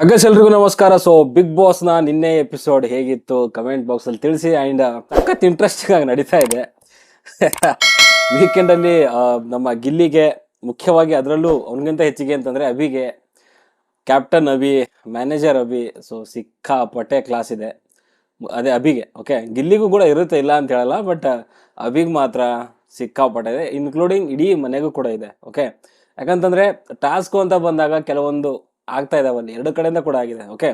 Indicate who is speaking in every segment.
Speaker 1: ಅಗ್ಗಸ್ ಎಲ್ರಿಗೂ ನಮಸ್ಕಾರ. So big ಬಾಸ್ನ ನಿನ್ನೆ ಎಪಿಸೋಡ್ ಹೇಗಿತ್ತು ಕಮೆಂಟ್ ಬಾಕ್ಸ್ ಅಲ್ಲಿ ತಿಳಿಸಿ ಅಂಡ್ ಸಖತ್ ಇಂಟ್ರೆಸ್ಟಿಂಗ್ ಆಗಿ ನಡೀತಾ ಇದೆ. ವೀಕೆಂಡ್ ಅಲ್ಲಿ ನಮ್ಮ ಗಿಲ್ಲಿಗೆ, ಮುಖ್ಯವಾಗಿ ಅದರಲ್ಲೂ ಅವನಿಗಿಂತ ಹೆಚ್ಚಿಗೆ ಅಂತಂದ್ರೆ ಅಭಿಗೆ captain Abhi manager Abhi so ಸಿಕ್ಕಾಪಟ್ಟೆ ಕ್ಲಾಸ್ ಇದೆ. ಅದೇ ಅಭಿಗೆ ಓಕೆ ಗಿಲ್ಲಿಗೂ ಕೂಡ ಇರುತ್ತೆ ಇಲ್ಲ ಅಂತ ಹೇಳಲ್ಲ ಬಟ್ ಅಭಿಗೆ ಮಾತ್ರ ಸಿಕ್ಕಾಪಟ್ಟೆ ಇದೆ ಇನ್ಕ್ಲೂಡಿಂಗ್ ಇಡೀ ಮನೆಗೂ ಕೂಡ ಇದೆ ಓಕೆ ಯಾಕಂತಂದ್ರೆ ಟಾಸ್ಕು ಅಂತ ಬಂದಾಗ ಕೆಲವೊಂದು ಆಗ್ತಾ ಇದಾವೆ ಅಲ್ಲಿ ಎರಡು ಕಡೆಯಿಂದ ಕೂಡ ಆಗಿದೆ ಓಕೆ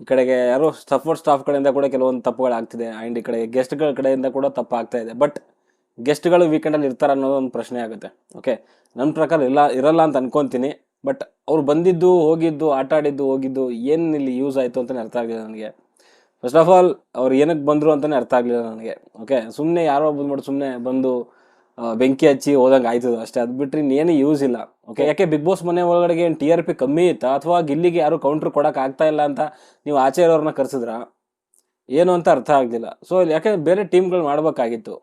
Speaker 1: ಈ ಕಡೆಗೆ ಯಾರೋ ಸಪೋರ್ಟ್ ಸ್ಟಾಫ್ ಕಡೆಯಿಂದ ಕೂಡ ಕೆಲವೊಂದು ತಪ್ಪುಗಳು ಆಗ್ತಿದೆ ಆ್ಯಂಡ್ ಈ ಕಡೆ ಗೆಸ್ಟ್ಗಳ ಕಡೆಯಿಂದ ಕೂಡ ತಪ್ಪು ಆಗ್ತಾ ಇದೆ. ಬಟ್ ಗೆಸ್ಟ್ಗಳು ವೀಕೆಂಡಲ್ಲಿ ಇರ್ತಾರ ಅನ್ನೋದು ಒಂದು ಪ್ರಶ್ನೆ ಆಗುತ್ತೆ ಓಕೆ ನನ್ನ ಪ್ರಕಾರ ಇಲ್ಲ, ಇರಲ್ಲ ಅಂತ ಅನ್ಕೊಂತೀನಿ ಬಟ್ ಅವ್ರು ಬಂದಿದ್ದು, ಹೋಗಿದ್ದು, ಆಟ ಆಡಿದ್ದು, ಹೋಗಿದ್ದು, ಏನು ಇಲ್ಲಿ ಯೂಸ್ ಆಯಿತು ಅಂತಲೇ ಅರ್ಥ ಆಗಲಿಲ್ಲ ನನಗೆ. ಫಸ್ಟ್ ಆಫ್ ಆಲ್ ಅವ್ರು ಏನಕ್ಕೆ ಬಂದರು ಅಂತಲೇ ಅರ್ಥ ಆಗಲಿಲ್ಲ ನನಗೆ ಓಕೆ ಸುಮ್ಮನೆ ಯಾರೋ ಬಂದ್ಬಿಟ್ಟು ಸುಮ್ಮನೆ ಬಂದು ಬೆಂಕಿ ಹಚ್ಚಿ ಹೋದಂಗೆ ಆಯ್ತು ಅಷ್ಟೇ. ಅದು ಬಿಟ್ಟರೆ ಇನ್ನೇನು ಯೂಸ್ ಇಲ್ಲ. ಓಕೆ ಯಾಕೆ ಬಿಗ್ ಬಾಸ್ ಮನೆ ಒಳಗಡೆ ಏನು ಟಿ ಆರ್ ಪಿ ಕಮ್ಮಿ ಇತ್ತಾ? ಅಥವಾ ಗಿಲ್ಲಿಗೆ ಯಾರು ಕೌಂಟ್ರ್ ಕೊಡೋಕೆ ಆಗ್ತಾ ಇಲ್ಲ ಅಂತ ನೀವು ಆಚೆ ಇರೋರನ್ನ ಕರೆಸಿದ್ರ? ಏನು ಅಂತ ಅರ್ಥ ಆಗಲಿಲ್ಲ ಸೊ ಯಾಕೆ ಬೇರೆ ಟೀಮ್ಗಳು ಮಾಡಬೇಕಾಗಿತ್ತು.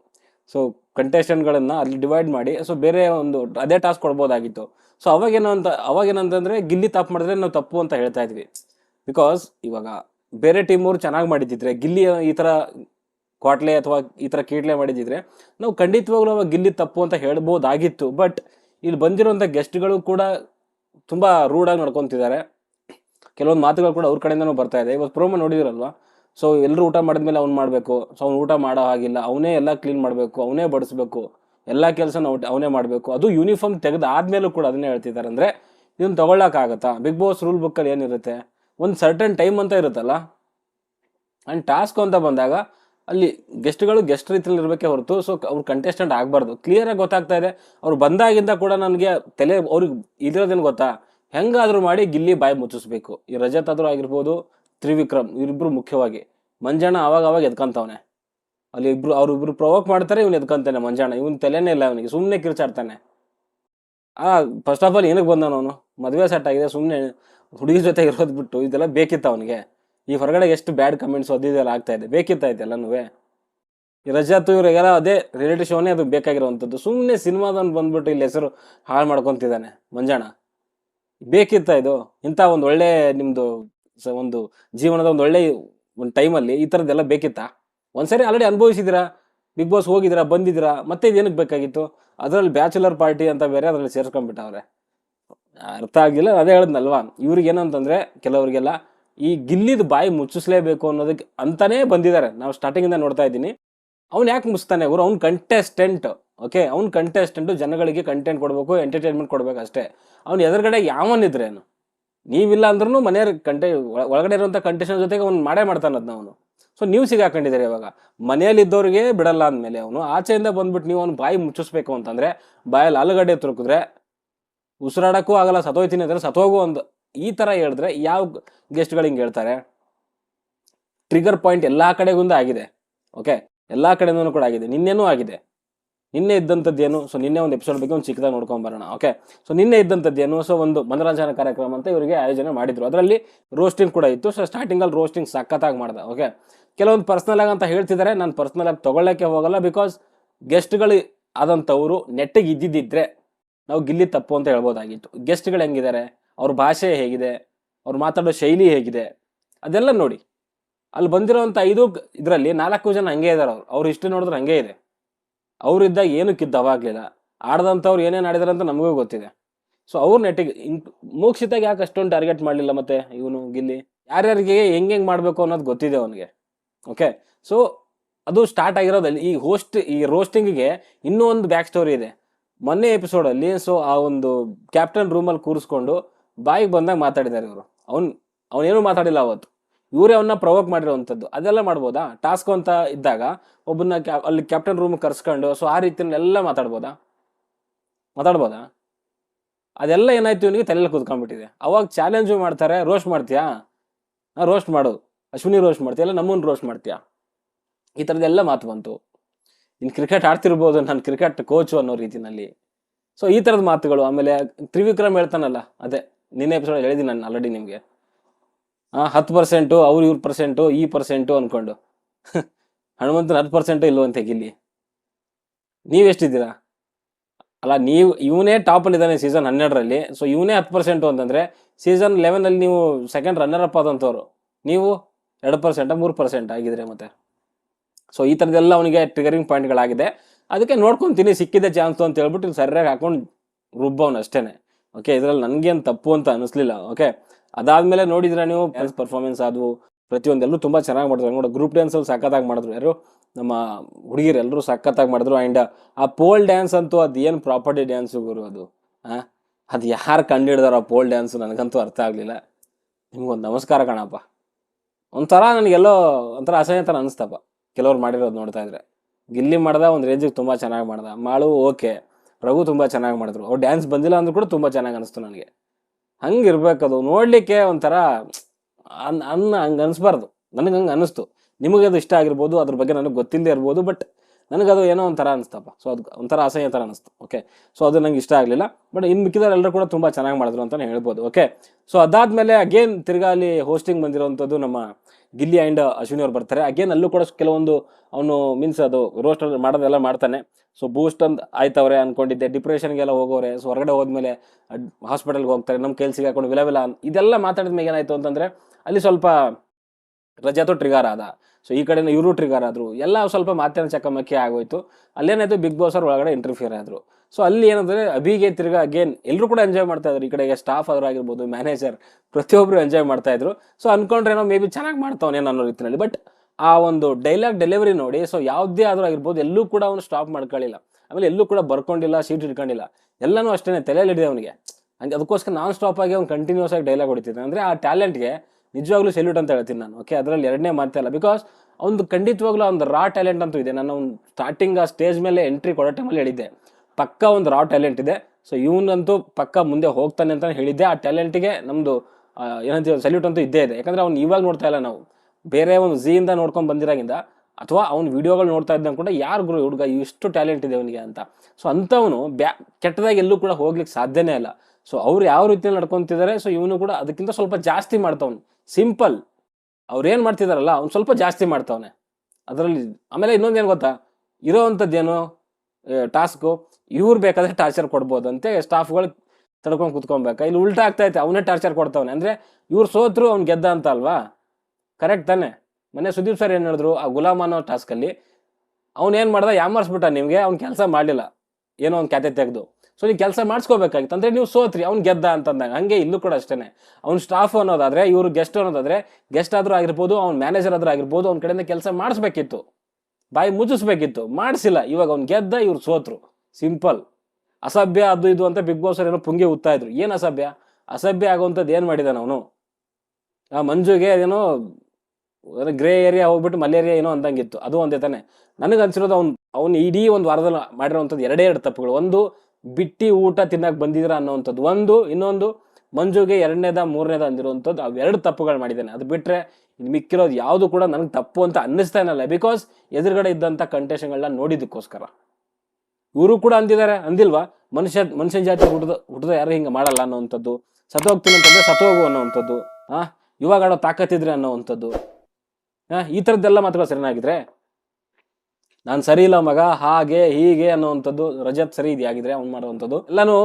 Speaker 1: ಸೊ ಕಂಟೆಸ್ಟೆಂಟ್ಗಳನ್ನು ಅಲ್ಲಿ ಡಿವೈಡ್ ಮಾಡಿ ಸೊ ಬೇರೆ ಒಂದು ಅದೇ ಟಾಸ್ಕ್ ಕೊಡ್ಬೋದಾಗಿತ್ತು. ಸೊ ಅವಾಗೇನು ಅಂತ ಅವಾಗೇನಂತಂದರೆ ಗಿಲ್ಲಿ ತಪ್ಪು ಮಾಡಿದ್ರೆ ನಾವು ತಪ್ಪು ಅಂತ ಹೇಳ್ತಾ ಇದ್ವಿ. ಬಿಕಾಸ್ ಇವಾಗ ಬೇರೆ ಟೀಮ್ ಟೀಮವ್ರು ಚೆನ್ನಾಗಿ ಮಾಡಿದ್ದಿದ್ರೆ ಗಿಲ್ಲಿ ಈ ಥರ ಕ್ವಾಟ್ಲೆ ಅಥವಾ ಈ ಥರ ಕೀಟ್ಲೆ ಮಾಡಿದ್ದಿದ್ರೆ ನಾವು ಖಂಡಿತವಾಗ್ಲೂ ಅವಾಗ ಗಿಲ್ಲಿ ತಪ್ಪು ಅಂತ ಹೇಳ್ಬೋದಾಗಿತ್ತು. ಬಟ್ ಇಲ್ಲಿ ಬಂದಿರುವಂಥ ಗೆಸ್ಟ್ಗಳು ಕೂಡ ತುಂಬ ರೂಢಾಗಿ ನಡ್ಕೊತಿದ್ದಾರೆ. ಕೆಲವೊಂದು ಮಾತುಗಳು ಕೂಡ ಅವ್ರ ಕಡೆಯಿಂದನೂ ಬರ್ತಾ ಇದೆ. ಇವತ್ತು ಪ್ರೋಮೋ ನೋಡಿದಿರಲ್ವಾ? ಸೊ ಎಲ್ಲರೂ ಊಟ ಮಾಡಿದ್ಮೇಲೆ ಅವ್ನು ಮಾಡಬೇಕು. ಸೊ ಅವ್ನು ಊಟ ಮಾಡೋ ಹಾಗಿಲ್ಲ. ಅವನೇ ಎಲ್ಲ ಕ್ಲೀನ್ ಮಾಡಬೇಕು. ಅವನೇ ಬಡಿಸ್ಬೇಕು. ಎಲ್ಲ ಕೆಲಸನ ಅವನೇ ಮಾಡಬೇಕು. ಅದು ಯೂನಿಫಾರ್ಮ್ ತೆಗೆದು ಆದಮೇಲೂ ಕೂಡ ಅದನ್ನೇ ಹೇಳ್ತಿದ್ದಾರೆ. ಅಂದರೆ ಇದನ್ನು ತಗೊಳ್ಳೋಕ್ಕಾಗತ್ತಾ? ಬಿಗ್ ಬಾಸ್ ರೂಲ್ ಬುಕ್ಕಲ್ಲಿ ಏನಿರುತ್ತೆ? ಒಂದು ಸರ್ಟನ್ ಟೈಮ್ ಅಂತ ಇರುತ್ತಲ್ಲ? ಆ್ಯಂಡ್ ಟಾಸ್ಕ್ ಅಂತ ಬಂದಾಗ ಅಲ್ಲಿ ಗೆಸ್ಟ್ಗಳು ಗೆಸ್ಟ್ ರೀತಿಯಲ್ಲಿ ಇರಬೇಕೆ ಹೊರತು ಸೊ ಅವ್ರು ಕಂಟೆಸ್ಟೆಂಟ್ ಆಗಬಾರ್ದು. ಕ್ಲಿಯರಾಗಿ ಗೊತ್ತಾಗ್ತಾ ಇದೆ. ಅವ್ರು ಬಂದಾಗಿಂದ ಕೂಡ ನನಗೆ ತಲೆ, ಅವ್ರಿಗೆ ಇದಿರೋದೇನು ಗೊತ್ತಾ? ಹೆಂಗಾದರೂ ಮಾಡಿ ಗಿಲ್ಲಿ ಬಾಯಿ ಮುಚ್ಚಿಸ್ಬೇಕು. ಈ ರಜತ್ ಆದ್ರೂ ಆಗಿರ್ಬೋದು, ತ್ರಿವಿಕ್ರಮ್, ಇವರಿಬ್ರು ಮುಖ್ಯವಾಗಿ. ಮಂಜಾಣ ಅವಾಗ ಅವಾಗ ಎದ್ಕಂತವನೆ. ಅಲ್ಲಿ ಇಬ್ರು, ಅವ್ರಿಬ್ರು ಪ್ರೊವೋಕ್ ಮಾಡ್ತಾರೆ, ಇವ್ನು ಎದ್ಕಂತಾನೆ ಮಂಜಾಣ ಇವನ್ ತಲೆನೇ ಇಲ್ಲ ಅವನಿಗೆ ಸುಮ್ಮನೆ ಕಿರ್ಚಾಡ್ತಾನೆ. ಆ ಫಸ್ಟ್ ಆಫ್ ಆಲ್ ಏನಕ್ಕೆ ಬಂದಾನ ಅವನು? ಮದುವೆ ಸೆಟ್ ಆಗಿದೆ ಸುಮ್ಮನೆ ಹುಡುಗಿ ಜೊತೆ ಇರೋದು ಬಿಟ್ಟು, ಇದೆಲ್ಲ ಬೇಕಿತ್ತು ಅವನಿಗೆ. ಈ ಹೊರಗಡೆ ಎಷ್ಟು ಬ್ಯಾಡ್ ಕಮೆಂಟ್ಸ್ ಅದು ಆಗ್ತಾ ಇದೆ. ಬೇಕಿತ್ತ ಇದೆಲ್ಲನೂ ಈ ರಜಾತ್ ಇವರಿಗೆಲ್ಲ ಅದೇ ರಿಯಾಲಿಟಿ ಶೋನೇ ಅದು ಬೇಕಾಗಿರುವಂಥದ್ದು. ಸುಮ್ಮನೆ ಸಿನಿಮಾದವ್ನು ಬಂದ್ಬಿಟ್ಟು ಇಲ್ಲಿ ಹೆಸರು ಹಾಳು ಮಾಡ್ಕೊತಿದ್ದಾನೆ ಮಂಜಾಣ ಬೇಕಿತ್ತ ಇದು? ಇಂಥ ಒಂದು ಒಳ್ಳೆ ನಿಮ್ಮದು ಒಂದು ಜೀವನದ ಒಂದು ಒಳ್ಳೆ ಒಂದು ಟೈಮಲ್ಲಿ ಈ ಥರದ್ದೆಲ್ಲ ಬೇಕಿತ್ತಾ? ಒಂದ್ಸರಿ ಆಲ್ರೆಡಿ ಅನುಭವಿಸಿದಿರಾ ಬಿಗ್ ಬಾಸ್ ಹೋಗಿದ್ದೀರಾ? ಬಂದಿದ್ದೀರಾ? ಮತ್ತೆ ಇದೇನಕ್ಕೆ ಬೇಕಾಗಿತ್ತು? ಅದರಲ್ಲಿ ಬ್ಯಾಚುಲರ್ ಪಾರ್ಟಿ ಅಂತ ಬೇರೆ ಅದರಲ್ಲಿ ಸೇರ್ಕೊಂಡ್ಬಿಟ್ಟವ್ರೆ ಅರ್ಥ ಆಗಿಲ್ಲ, ಅದೇ ಹೇಳಿದ್ನಲ್ವಾ? ಇವ್ರಿಗೆ ಏನಂತಂದ್ರೆ ಕೆಲವರಿಗೆಲ್ಲ ಈ ಗಿಲ್ಲಿದ ಬಾಯಿ ಮುಚ್ಚಿಸ್ಲೇಬೇಕು ಅನ್ನೋದಕ್ಕೆ ಅಂತಾನೇ ಬಂದಿದ್ದಾರೆ. ನಾವು ಸ್ಟಾರ್ಟಿಂಗಿಂದ ನೋಡ್ತಾ ಇದ್ದೀನಿ. ಅವ್ನು ಯಾಕೆ ಮುಚ್ತಾನೆ ಗುರು? ಅವ್ನು ಕಂಟೆಸ್ಟೆಂಟ್ ಓಕೆ ಅವ್ನ ಕಂಟೆಸ್ಟೆಂಟು ಜನಗಳಿಗೆ ಕಂಟೆಂಟ್ ಕೊಡಬೇಕು ಎಂಟರ್ಟೈನ್ಮೆಂಟ್ ಕೊಡಬೇಕು ಅಷ್ಟೇ. ಅವ್ನು ಎದುರುಗಡೆ ಯಾವನಿದ್ರೇನು ನೀವಿಲ್ಲ ಅಂದ್ರೂ ಮನೆಯ ಕಂಟೆ ಒಳ- ಒಳಗಡೆ ಇರುವಂಥ ಕಂಟೆಸ್ಟೆಂಟ್ ಜೊತೆಗೆ ಅವ್ನು ಮಾಡೇ ಮಾಡ್ತಾನೆ ಅದನ್ನ ಅವನು. ಸೊ ನೀವು ಸಿಗಾಕೊಂಡಿದ್ದಾರೆ ಇವಾಗ. ಮನೆಯಲ್ಲಿ ಇದ್ದವ್ರಿಗೆ ಬಿಡಲ್ಲ ಅಂದಮೇಲೆ ಅವನು. ಆಚೆಯಿಂದ ಬಂದ್ಬಿಟ್ಟು ನೀವು ಅವ್ನು ಬಾಯಿ ಮುಚ್ಚಿಸ್ಬೇಕು ಅಂತಂದರೆ, ಬಾಯಲ್ಲಿ ಆಲೂಗಡ್ಡೆ ತುರುಕಿದ್ರೆ, ಉಸಿರಾಡೋಕ್ಕೂ ಆಗಲ್ಲ ಸತೋಯ್ತೀನಿ ಅಂದರೆ ಸತೋಗು ಒಂದು ಈ ತರ ಹೇಳಿದ್ರೆ ಯಾವ ಗೆಸ್ಟ್ಗಳು ಹಿಂಗೆ ಹೇಳ್ತಾರೆ? ಟ್ರಿಗರ್ ಪಾಯಿಂಟ್ ಎಲ್ಲ ಕಡೆಗೊಂದು ಆಗಿದೆ ಓಕೆ ಎಲ್ಲ ಕಡೆನೂ ಕೂಡ ಆಗಿದೆ, ನಿನ್ನೆನೂ ಆಗಿದೆ. ನಿನ್ನೆ ಇದ್ದಂಥದ್ದೇನು? ಸೊ ನಿನ್ನೆ ಒಂದು ಎಪಿಸೋಡ್ ಬಗ್ಗೆ ಒಂದು ಚಿಕ್ಕದಾಗಿ ನೋಡ್ಕೊಂಡ್ ಬರೋಣ ಓಕೆ ಸೊ ನಿನ್ನೆ ಇದ್ದಂಥದ್ದೇನು? ಸೊ ಒಂದು ಮನೋರಂಜನಾ ಕಾರ್ಯಕ್ರಮ ಅಂತ ಇವರಿಗೆ ಆಯೋಜನೆ ಮಾಡಿದ್ರು. ಅದರಲ್ಲಿ ರೋಸ್ಟಿಂಗ್ ಕೂಡ ಇತ್ತು. ಸೊ ಸ್ಟಾರ್ಟಿಂಗಲ್ಲಿ ರೋಸ್ಟಿಂಗ್ ಸಖತ್ತಾಗಿ ಮಾಡ್ದೆ ಓಕೆ ಕೆಲವೊಂದು ಪರ್ಸ್ನಲ್ ಆಗಿ ಅಂತ ಹೇಳ್ತಿದ್ದಾರೆ ನಾನು ಪರ್ಸ್ನಲ್ ಆಗಿ ತಗೊಳ್ಳೋಕ್ಕೆ ಹೋಗಲ್ಲ ಬಿಕಾಸ್ ಗೆಸ್ಟ್ಗಳು ಆದಂಥವರು ನೆಟ್ಟಿಗೆ ಇದ್ದಿದ್ದಿದ್ರೆ ನಾವು ಗಿಲ್ಲಿ ತಪ್ಪು ಅಂತ ಹೇಳ್ಬೋದಾಗಿತ್ತು. ಗೆಸ್ಟ್ಗಳು ಹೆಂಗಿದ್ದಾರೆ ಅವ್ರ ಭಾಷೆ ಹೇಗಿದೆ, ಅವ್ರು ಮಾತಾಡೋ ಶೈಲಿ ಹೇಗಿದೆ, ಅದೆಲ್ಲ ನೋಡಿ. ಅಲ್ಲಿ ಬಂದಿರೋವಂಥ ಐದು ಇದರಲ್ಲಿ ನಾಲ್ಕು ಜನ ಹಂಗೆ ಇದ್ದಾರೆ ಅವ್ರು. ಅವ್ರ ಹಿಸ್ಟ್ರಿ ನೋಡಿದ್ರೆ ಹಂಗೆ ಇದೆ. ಅವರಿದ್ದಾಗ ಏನು ಅವಾಗಲಿಲ್ಲ ಆಡ್ದಂಥವ್ರು ಏನೇನು ಆಡಿದಾರೆ ಅಂತ ನಮಗೂ ಗೊತ್ತಿದೆ. ಸೊ ಅವ್ರ ನೆಟ್ಟಿಗೆ ಇನ್ ಮೂಕ್ಷಿತಾಗ ಯಾಕೆ ಅಷ್ಟೊಂದು ಟಾರ್ಗೆಟ್ ಮಾಡಲಿಲ್ಲ ಮತ್ತೆ ಇವನು, ಗಿಲ್ಲಿ? ಯಾರ್ಯಾರಿಗೆ ಹೆಂಗೆ ಹೆಂಗೆ ಮಾಡಬೇಕು ಅನ್ನೋದು ಗೊತ್ತಿದೆ ಅವನಿಗೆ. ಓಕೆ ಸೊ ಅದು ಸ್ಟಾರ್ಟ್ ಆಗಿರೋದಲ್ಲಿ ಈ ಹೋಸ್ಟ್ ಈ ರೋಸ್ಟಿಂಗಿಗೆ ಇನ್ನೂ ಒಂದು ಬ್ಯಾಕ್ ಸ್ಟೋರಿ ಇದೆ. ಮೊನ್ನೆ ಎಪಿಸೋಡಲ್ಲಿ ಸೊ ಆ ಒಂದು ಕ್ಯಾಪ್ಟನ್ ರೂಮಲ್ಲಿ ಕೂರಿಸ್ಕೊಂಡು ಬಾಯಿಗೆ ಬಂದಾಗ ಮಾತಾಡಿದ್ದಾರೆ ಇವರು. ಅವ್ನು ಅವನೇನು ಮಾತಾಡಿಲ್ಲ ಅವತ್ತು. ಇವರೇ ಅವನ್ನ ಪ್ರವೋಕ್ ಮಾಡಿರೋವಂಥದ್ದು. ಅದೆಲ್ಲ ಮಾಡ್ಬೋದಾ? ಟಾಸ್ಕ್ ಅಂತ ಇದ್ದಾಗ ಒಬ್ಬನ ಕ್ಯಾ- ಅಲ್ಲಿ ಕ್ಯಾಪ್ಟನ್ ರೂಮ್ ಕರ್ಸ್ಕೊಂಡು ಸೊ ಆ ರೀತಿಯಲ್ಲೆಲ್ಲ ಮಾತಾಡ್ಬೋದಾ? ಮಾತಾಡ್ಬೋದಾ? ಅದೆಲ್ಲ ಏನಾಯ್ತು ಇವನಿಗೆ? ತಲೆಯಲ್ಲಿ ಕೂತ್ಕೊಂಡ್ಬಿಟ್ಟಿದೆ. ಅವಾಗ ಚಾಲೆಂಜು ಮಾಡ್ತಾರೆ ರೋಸ್ಟ್ ಮಾಡ್ತೀಯಾ? ಹಾಂ ರೋಸ್ಟ್ ಮಾಡು. ಅಶ್ವಿನಿ ರೋಸ್ಟ್ ಮಾಡ್ತೀಯ? ಇಲ್ಲ ನಮ್ಮನ್ನು ರೋಸ್ಟ್ ಮಾಡ್ತೀಯಾ? ಈ ಥರದ್ದೆಲ್ಲ ಮಾತು ಬಂತು. ಇನ್ನು ಕ್ರಿಕೆಟ್ ಆಡ್ತಿರ್ಬೋದು ನಾನು ಕ್ರಿಕೆಟ್ ಕೋಚು ಅನ್ನೋ ರೀತಿಯಲ್ಲಿ ಸೊ ಈ ಥರದ ಮಾತುಗಳು, ಆಮೇಲೆ ತ್ರಿವಿಕ್ರಮ್ ಹೇಳ್ತಾನಲ್ಲ, ಅದೇ. ನಿನ್ನೆ ಎಪಿಸೋಡ್ ಹೇಳಿದ್ದೀನಿ ನಾನು ಆಲ್ರೆಡಿ ನಿಮಗೆ. ಹಾಂ ಹತ್ತು ಪರ್ಸೆಂಟು ಅವ್ರು ಇವ್ರ ಪರ್ಸೆಂಟು ಈ ಪರ್ಸೆಂಟು ಅಂದ್ಕೊಂಡು ಹನುಮಂತನ ಹತ್ತು ಪರ್ಸೆಂಟು ಇಲ್ವಂತೆ ನೀವು ನೀವೆಷ್ಟಿದ್ದೀರಾ ಅಲ್ಲ, ನೀವು, ಇವನೇ ಟಾಪಲ್ಲಿ ಇದ್ದಾನೆ ಸೀಸನ್ ಹನ್ನೆರಡರಲ್ಲಿ. ಸೊ ಇವನೇ ಹತ್ತು ಪರ್ಸೆಂಟು ಅಂತಂದರೆ ಸೀಸನ್ ಲೆವೆನಲ್ಲಿ ನೀವು ಸೆಕೆಂಡ್ ರನ್ನರ್ ಅಪ್ ಆದಂಥವ್ರು. ನೀವು ಎರಡು ಪರ್ಸೆಂಟ ಮೂರು ಪರ್ಸೆಂಟ್ ಆಗಿದ್ರೆ ಮತ್ತೆ. ಸೊ ಈ ಥರದ್ದೆಲ್ಲ ಅವನಿಗೆ ಟ್ರಿಗರಿಂಗ್ ಪಾಯಿಂಟ್ಗಳಾಗಿದೆ ಅದಕ್ಕೆ ನೋಡ್ಕೊತೀನಿ ಸಿಕ್ಕಿದ್ದೆ ಚಾನ್ಸು ಅಂತ ಹೇಳ್ಬಿಟ್ಟು ಇಲ್ಲಿ ಸರಿಯಾಗಿ ಹಾಕೊಂಡು ರುಬ್ಬವನು ಅಷ್ಟೇ ಓಕೆ ಇದರಲ್ಲಿ ನನಗೇನು ತಪ್ಪು ಅಂತ ಅನಿಸ್ಲಿಲ್ಲ ಓಕೆ ಅದಾದ್ಮೇಲೆ ನೋಡಿದ್ರೆ ನೀವು ಡ್ಯಾನ್ಸ್ ಪರ್ಫಾರ್ಮೆನ್ಸ್ ಆದವು ಪ್ರತಿಯೊಂದೆಲ್ಲರೂ ತುಂಬ ಚೆನ್ನಾಗಿ ಮಾಡಿದ್ರು ನೋಡಿ ಗ್ರೂಪ್ ಡ್ಯಾನ್ಸಲ್ಲಿ ಸಖತ್ತಾಗಿ ಮಾಡಿದ್ರು ಯಾರು? ನಮ್ಮ ಹುಡುಗಿರು ಎಲ್ಲರೂ ಸಖತ್ತಾಗಿ ಮಾಡಿದ್ರು ಆ್ಯಂಡ್ ಆ ಪೋಲ್ ಡ್ಯಾನ್ಸ್ ಅಂತೂ ಅದು ಏನು ಪ್ರಾಪರ್ಟಿ ಡ್ಯಾನ್ಸು ಗುರು ಅದು ಹಾಂ ಅದು ಯಾರು ಕಂಡು ಆ ಪೋಲ್ ಡ್ಯಾನ್ಸು ನನಗಂತೂ ಅರ್ಥ ಆಗಲಿಲ್ಲ. ನಿಮ್ಗೊಂದು ನಮಸ್ಕಾರ ಕಣಪ್ಪ. ಒಂಥರ ನನಗೆಲ್ಲೋ ಒಂಥರ ಅಸಹ್ಯ ಥರ ಅನಿಸ್ತಪ್ಪ, ಕೆಲವ್ರು ಮಾಡಿರೋದು ನೋಡ್ತಾ ಇದ್ರೆ. ಗಿಲ್ಲಿ ಮಾಡ್ದ ಒಂದು ರೇಂಜಿಗೆ ತುಂಬ ಚೆನ್ನಾಗಿ ಮಾಡ್ದ. ಮಾಳು ಓಕೆ ರಘು ತುಂಬ ಚೆನ್ನಾಗಿ ಮಾಡಿದ್ರು. ಅವ್ರು ಡ್ಯಾನ್ಸ್ ಬಂದಿಲ್ಲ ಅಂದ್ರೂ ಕೂಡ ತುಂಬ ಚೆನ್ನಾಗಿ ಅನಿಸ್ತು ನನಗೆ. ಹಂಗೆ ಅದು. ನೋಡಲಿಕ್ಕೆ ಒಂಥರ ಅನ್, ಅನ್ನ ಹಂಗೆ ಅನಿಸ್ಬಾರ್ದು. ನನಗೆ ಹಂಗೆ ಅನಿಸ್ತು. ನಿಮಗೆ ಅದು ಇಷ್ಟ ಆಗಿರ್ಬೋದು, ಅದ್ರ ಬಗ್ಗೆ ನನಗೆ ಗೊತ್ತಿಲ್ಲದೆ ಇರ್ಬೋದು ಬಟ್ ನನಗದು ಏನೋ ಒಂಥರ ಅನಿಸ್ತಪ್ಪ. ಸೊ ಅದು ಒಂಥರ ಅಸಹ್ಯ ಥರ ಅನಿಸ್ತು. ಓಕೆ ಸೊ ಅದು ನಂಗೆ ಇಷ್ಟ ಆಗಲಿಲ್ಲ. ಬಟ್ ಇನ್ನು ಮಿಕ್ಕಿದವ್ರು ಎಲ್ಲರೂ ಕೂಡ ತುಂಬ ಚೆನ್ನಾಗಿ ಮಾಡಿದ್ರು ಅಂತಲೇ ಹೇಳ್ಬೋದು. ಓಕೆ ಸೊ ಅದಾದಮೇಲೆ ಅಗೇನ್ ತಿರ್ಗಾ ಅಲ್ಲಿ ಹೋಸ್ಟಿಂಗ್ ಬಂದಿರೋವಂಥದ್ದು ನಮ್ಮ ಗಿಲ್ಲಿ ಆ್ಯಂಡ್ ಅಶ್ವಿನಿ ಅವ್ರು ಬರ್ತಾರೆ. ಅಗೇನ್ ಅಲ್ಲೂ ಕೂಡ ಕೆಲವೊಂದು ಅವನು ಮೀನ್ಸ್ ಅದು ರೋಸ್ಟರ್ ಮಾಡೋದೆಲ್ಲ ಮಾಡ್ತಾನೆ. ಸೊ ಬೂಸ್ಟ್ ಅಂತ ಆಯ್ತವ್ರೆ ಅನ್ಕೊಂಡಿದ್ದೆ. ಡಿಪ್ರೆಷನ್ಗೆಲ್ಲ ಹೋಗೋರೆ ಸೊ ಹೊರಗಡೆ ಹೋದ್ಮೇಲೆ ಹಾಸ್ಪಿಟಲ್ಗೆ ಹೋಗ್ತಾರೆ. ನಮ್ಮ ಕೈಲಿ ಹಾಕೊಂಡು ವಿಲ ವಿಲ ಇದೆಲ್ಲ ಮಾತಾಡಿದ್ಮೇಲೆ ಏನಾಯ್ತು ಅಂತಂದ್ರೆ ಅಲ್ಲಿ ಸ್ವಲ್ಪ ರಜಾತು ಟ್ರಿಗರ್ ಆದ. ಸೊ ಈ ಕಡೆಯಿಂದ ಇವರು ಟ್ರಿಗರ್ ಆದರು. ಎಲ್ಲ ಸ್ವಲ್ಪ ಮಾತಿನ ಚಕಮಕಿ ಆಗೋಯ್ತು. ಅಲ್ಲೇನಾಯ್ತು ಬಿಗ್ ಬಾಸ್ ಅವ್ರ ಒಳಗಡೆ ಇಂಟರ್ಫಿಯರ್ ಆದರು. ಸೊ ಅಲ್ಲಿ ಏನಂದ್ರೆ, ಅಭಿಗೆ ತಿರ್ಗಾ ಅಗೇನ್ ಎಲ್ಲರೂ ಕೂಡ ಎಂಜಾಯ್ ಮಾಡ್ತಾ ಇದ್ರು. ಈ ಕಡೆಗೆ ಸ್ಟಾಫ್ ಆಗಿರ್ಬೋದು ಮ್ಯಾನೇಜರ್ ಪ್ರತಿಯೊಬ್ಬರು ಎಂಜಾಯ್ ಮಾಡ್ತಾ ಇದ್ರು. ಸೊ ಅನ್ಕೊಂಡ್ರೇನೋ ಮೇ ಬಿ ಚೆನ್ನಾಗಿ ಮಾಡ್ತಾವನೇನು ಅನ್ನೋ ರೀತಿಯಲ್ಲಿ. ಬಟ್ ಆ ಒಂದು ಡೈಲಾಗ್ ಡೆಲಿವರಿ ನೋಡಿ ಸೊ ಯಾವುದೇ ಆದರೂ ಆಗಿರ್ಬೋದು, ಎಲ್ಲೂ ಕೂಡ ಅವನು ಸ್ಟಾಪ್ ಮಾಡ್ಕೊಳ್ಳಿಲ್ಲ. ಆಮೇಲೆ ಎಲ್ಲೂ ಕೂಡ ಬರ್ಕೊಂಡಿಲ್ಲ ಸೀಟ್ ಇಟ್ಕೊಂಡಿಲ್ಲ ಎಲ್ಲನೂ ಅಷ್ಟೇ ತಲೆಯಲ್ಲಿ ಹಿಡಿದೆ ಅವನಿಗೆ. ಹಂಗೆ ಅದಕ್ಕೋಸ್ಕರ ನಾನ್ ಸ್ಟಾಪ್ ಆಗಿ ಅವ್ನು ಕಂಟಿನ್ಯೂಸ್ ಆಗಿ ಡೈಲಾಗ್ ಹೊಡಿತಿದ್ದೆ. ಅಂದರೆ ಆ ಟ್ಯಾಲೆಂಟ್ಗೆ ನಿಜವಾಗ್ಲೂ ಸೆಲ್ಯೂಟ್ ಅಂತ ಹೇಳ್ತೀನಿ ನಾನು ಓಕೆ ಅದರಲ್ಲಿ ಎರಡನೇ ಮಾತಲ್ಲ ಬಿಕಾಸ್ ಅವ್ನು ಖಂಡಿತವಾಗ್ಲೂ ಒಂದು ರಾ ಟ್ಯಾಲೆಂಟ್ ಅಂತೂ ಇದೆ. ನಾನು ಅವ್ನು ಸ್ಟಾರ್ಟಿಂಗ್ ಆ ಸ್ಟೇಜ್ ಮೇಲೆ ಎಂಟ್ರಿ ಕೊಡೋ ಟೈಮಲ್ಲಿ ಹೇಳಿದ್ದೆ. ಪಕ್ಕ ಒಂದು ರಾ ಟ್ಯಾಲೆಂಟ್ ಇದೆ. ಸೊ ಇವನಂತೂ ಪಕ್ಕ ಮುಂದೆ ಹೋಗ್ತಾನೆ ಅಂತ ಹೇಳಿದ್ದೆ. ಆ ಟ್ಯಾಲೆಂಟಿಗೆ ನಮ್ಮದು ಏನಂತೀವಿ ಸೆಲ್ಯೂಟ್ ಅಂತೂ ಇದ್ದೇ ಇದೆ. ಯಾಕಂದರೆ ಅವ್ನು ಇವಾಗ ನೋಡ್ತಾ ಇಲ್ಲ ನಾವು. ಬೇರೆ ಒಂದು ಝೀಯಿಂದ ನೋಡ್ಕೊಂಡು ಬಂದಿರಾಗಿಂದ, ಅಥವಾ ಅವ್ನು ವೀಡಿಯೋಗಳು ನೋಡ್ತಾ ಇದ್ದಂಗೆ ಕೂಡ ಯಾರು ಗುರು, ಹುಡುಗ, ಇಷ್ಟು ಟ್ಯಾಲೆಂಟ್ ಇದೆ ಅವನಿಗೆ ಅಂತ. ಸೊ ಅಂಥವನು ಬ್ಯಾ, ಕೆಟ್ಟದಾಗಿ ಎಲ್ಲೂ ಕೂಡ ಹೋಗ್ಲಿಕ್ಕೆ ಸಾಧ್ಯನೇ ಇಲ್ಲ. ಸೊ ಅವ್ರು ಯಾವ ರೀತಿಯಲ್ಲಿ ನಡ್ಕೊತಿದ್ದಾರೆ ಸೊ ಇವನು ಕೂಡ ಅದಕ್ಕಿಂತ ಸ್ವಲ್ಪ ಜಾಸ್ತಿ ಮಾಡ್ತಾವನು. ಸಿಂಪಲ್. ಅವ್ರು ಏನು ಮಾಡ್ತಿದಾರಲ್ಲ, ಅವ್ನು ಸ್ವಲ್ಪ ಜಾಸ್ತಿ ಮಾಡ್ತಾವನೆ. ಅದರಲ್ಲಿ, ಆಮೇಲೆ ಇನ್ನೊಂದೇನು ಗೊತ್ತಾ? ಇರೋವಂಥದ್ದೇನು ಟಾಸ್ಕು, ಇವ್ರು ಬೇಕಾದ್ರೆ ಟಾರ್ಚರ್ ಕೊಡ್ಬೋದಂತೆ ಸ್ಟಾಫ್ಗಳು ತಡ್ಕೊಂಡು ಕುತ್ಕೊಬೇಕಾ ಇಲ್ಲಿ ಉಲ್ಟಾ ಆಗ್ತಾ ಐತೆ, ಅವನೇ ಟಾರ್ಚರ್ ಕೊಡ್ತಾವನೆ. ಅಂದರೆ ಇವ್ರು ಸೋತರು ಅವ್ನು ಗೆದ್ದ ಅಂತ ಅಲ್ವಾ? ಕರೆಕ್ಟ್ ತಾನೆ. ಮೊನ್ನೆ ಸುದೀಪ್ ಸರ್ ಏನು ಹೇಳಿದ್ರು, ಆ ಗುಲಾಮ್ ಅನ್ನೋ ಟಾಸ್ಕಲ್ಲಿ, ಅವ್ನು ಏನು ಮಾಡ್ದ, ಯಾಮರ್ಸ್ಬಿಟ್ಟ ನಿಮಗೆ, ಅವ್ನು ಕೆಲಸ ಮಾಡಲಿಲ್ಲ. ಏನೋ ಒಂದು ಕ್ಯಾತೆ ತೆಗೆದು. ಸೊ ನೀವು ಕೆಲಸ ಮಾಡಿಸ್ಕೋಬೇಕಾಗಿತ್ತು. ಅಂದರೆ ನೀವು ಸೋತ್ರಿ, ಅವ್ನು ಗೆದ್ದ ಅಂತಂದಾಗ. ಹಂಗೆ ಇಲ್ಲೂ ಕೂಡ ಅಷ್ಟೇ ಅವ್ನು ಸ್ಟಾಫ್ ಅನ್ನೋದಾದ್ರೆ, ಇವರು ಗೆಸ್ಟ್ ಅನ್ನೋದಾದ್ರೆ ಗೆಸ್ಟ್ ಆದ್ರೂ ಆಗಿರ್ಬೋದು, ಅವ್ನ ಮ್ಯಾನೇಜರ್ ಆದ್ರೂ ಆಗಿರ್ಬೋದು, ಅವ್ನ ಕಡೆಯಿಂದ ಕೆಲಸ ಮಾಡಿಸ್ಬೇಕಿತ್ತು. ಬಾಯಿ ಮುಚ್ಚಿಸ್ಬೇಕಿತ್ತು. ಮಾಡಿಸಿಲ್ಲ. ಇವಾಗ ಅವ್ನು ಗೆದ್ದ, ಇವ್ರು ಸೋತ್ರು. ಸಿಂಪಲ್ ಅಸಭ್ಯ ಅದು ಇದು ಅಂತ ಬಿಗ್ ಬಾಸ್ ಏನೋ ಪುಂಗಿ ಉತ್ತಾ ಇದ್ರು. ಏನು ಅಸಭ್ಯ? ಅಸಭ್ಯ ಆಗುವಂಥದ್ದು ಏನು ಮಾಡಿದಾನ ಅವನು? ಆ ಮಂಜುಗೆ ಏನೋ ಗ್ರೇ ಏರಿಯಾ ಹೋಗ್ಬಿಟ್ಟು ಮಲೇರಿಯಾ ಏನೋ ಅಂದಂಗಿತ್ತು. ಅದು ಒಂದೇ ತಾನೆ. ನನಗೆ ಅನ್ಸಿರೋದು ಅವ್ನು ಅವ್ನು ಇಡೀ ಒಂದು ವಾರದಲ್ಲಿ ಮಾಡಿರೋವಂಥದ್ದು ಎರಡೇ ಎರಡು ತಪ್ಪುಗಳು. ಒಂದು ಬಿಟ್ಟಿ ಊಟ ತಿನ್ನಕ್ಕೆ ಬಂದಿದ್ರ ಅನ್ನೋವಂಥದ್ದು. ಒಂದು, ಇನ್ನೊಂದು, ಮಂಜುಗೆ ಎರಡನೇದ, ಮೂರನೇದ ಅಂದಿರುವಂಥದ್ದು. ಅವೆರಡು ತಪ್ಪುಗಳು ಮಾಡಿದ್ದೇನೆ. ಅದು ಬಿಟ್ಟರೆ ಮಿಕ್ಕಿರೋದು ಯಾವುದು ಕೂಡ ನನಗೆ ತಪ್ಪು ಅಂತ ಅನ್ನಿಸ್ತಾ ಇಲ್ಲ ಬಿಕಾಸ್ ಎದುರುಗಡೆ ಇದ್ದಂಥ ಕಂಟೆಷನ್ಗಳನ್ನ ನೋಡಿದ್ದಕ್ಕೋಸ್ಕರ. ಇವರು ಕೂಡ ಅಂದಿದ್ದಾರೆ. ಅಂದಿಲ್ವಾ? ಮನುಷ್ಯ, ಮನುಷ್ಯನ ಜಾತಿ ಹುಟ್ಟದ ಹುಟ್ಟದ ಯಾರು ಹಿಂಗೆ ಮಾಡಲ್ಲ ಅನ್ನೋವಂಥದ್ದು. ಸತ್ತೋಗ್ತೀನಿ ಅಂತಂದ್ರೆ ಸತ್ತೋಗು ಅನ್ನೋವಂಥದ್ದು. ಆ? ಇವಾಗ ಆಡೋ ತಾಕತ್ತಿದ್ರೆ ಅನ್ನೋವಂಥದ್ದು. ಹಾಂ ಈ ಥರದ್ದೆಲ್ಲ ಮಾತುಗಳು ಸರಿನಾಗಿದ್ರೆ ನಾನು ಸರಿ ಇಲ್ಲ ಮಗ, ಹಾಗೆ, ಹೀಗೆ ಅನ್ನೋವಂಥದ್ದು ರಜತ್ ಸರಿ ಇದೆಯಾಗಿದ್ರೆ ಅವ್ನು ಮಾಡುವಂಥದ್ದು. ಎಲ್ಲಾನು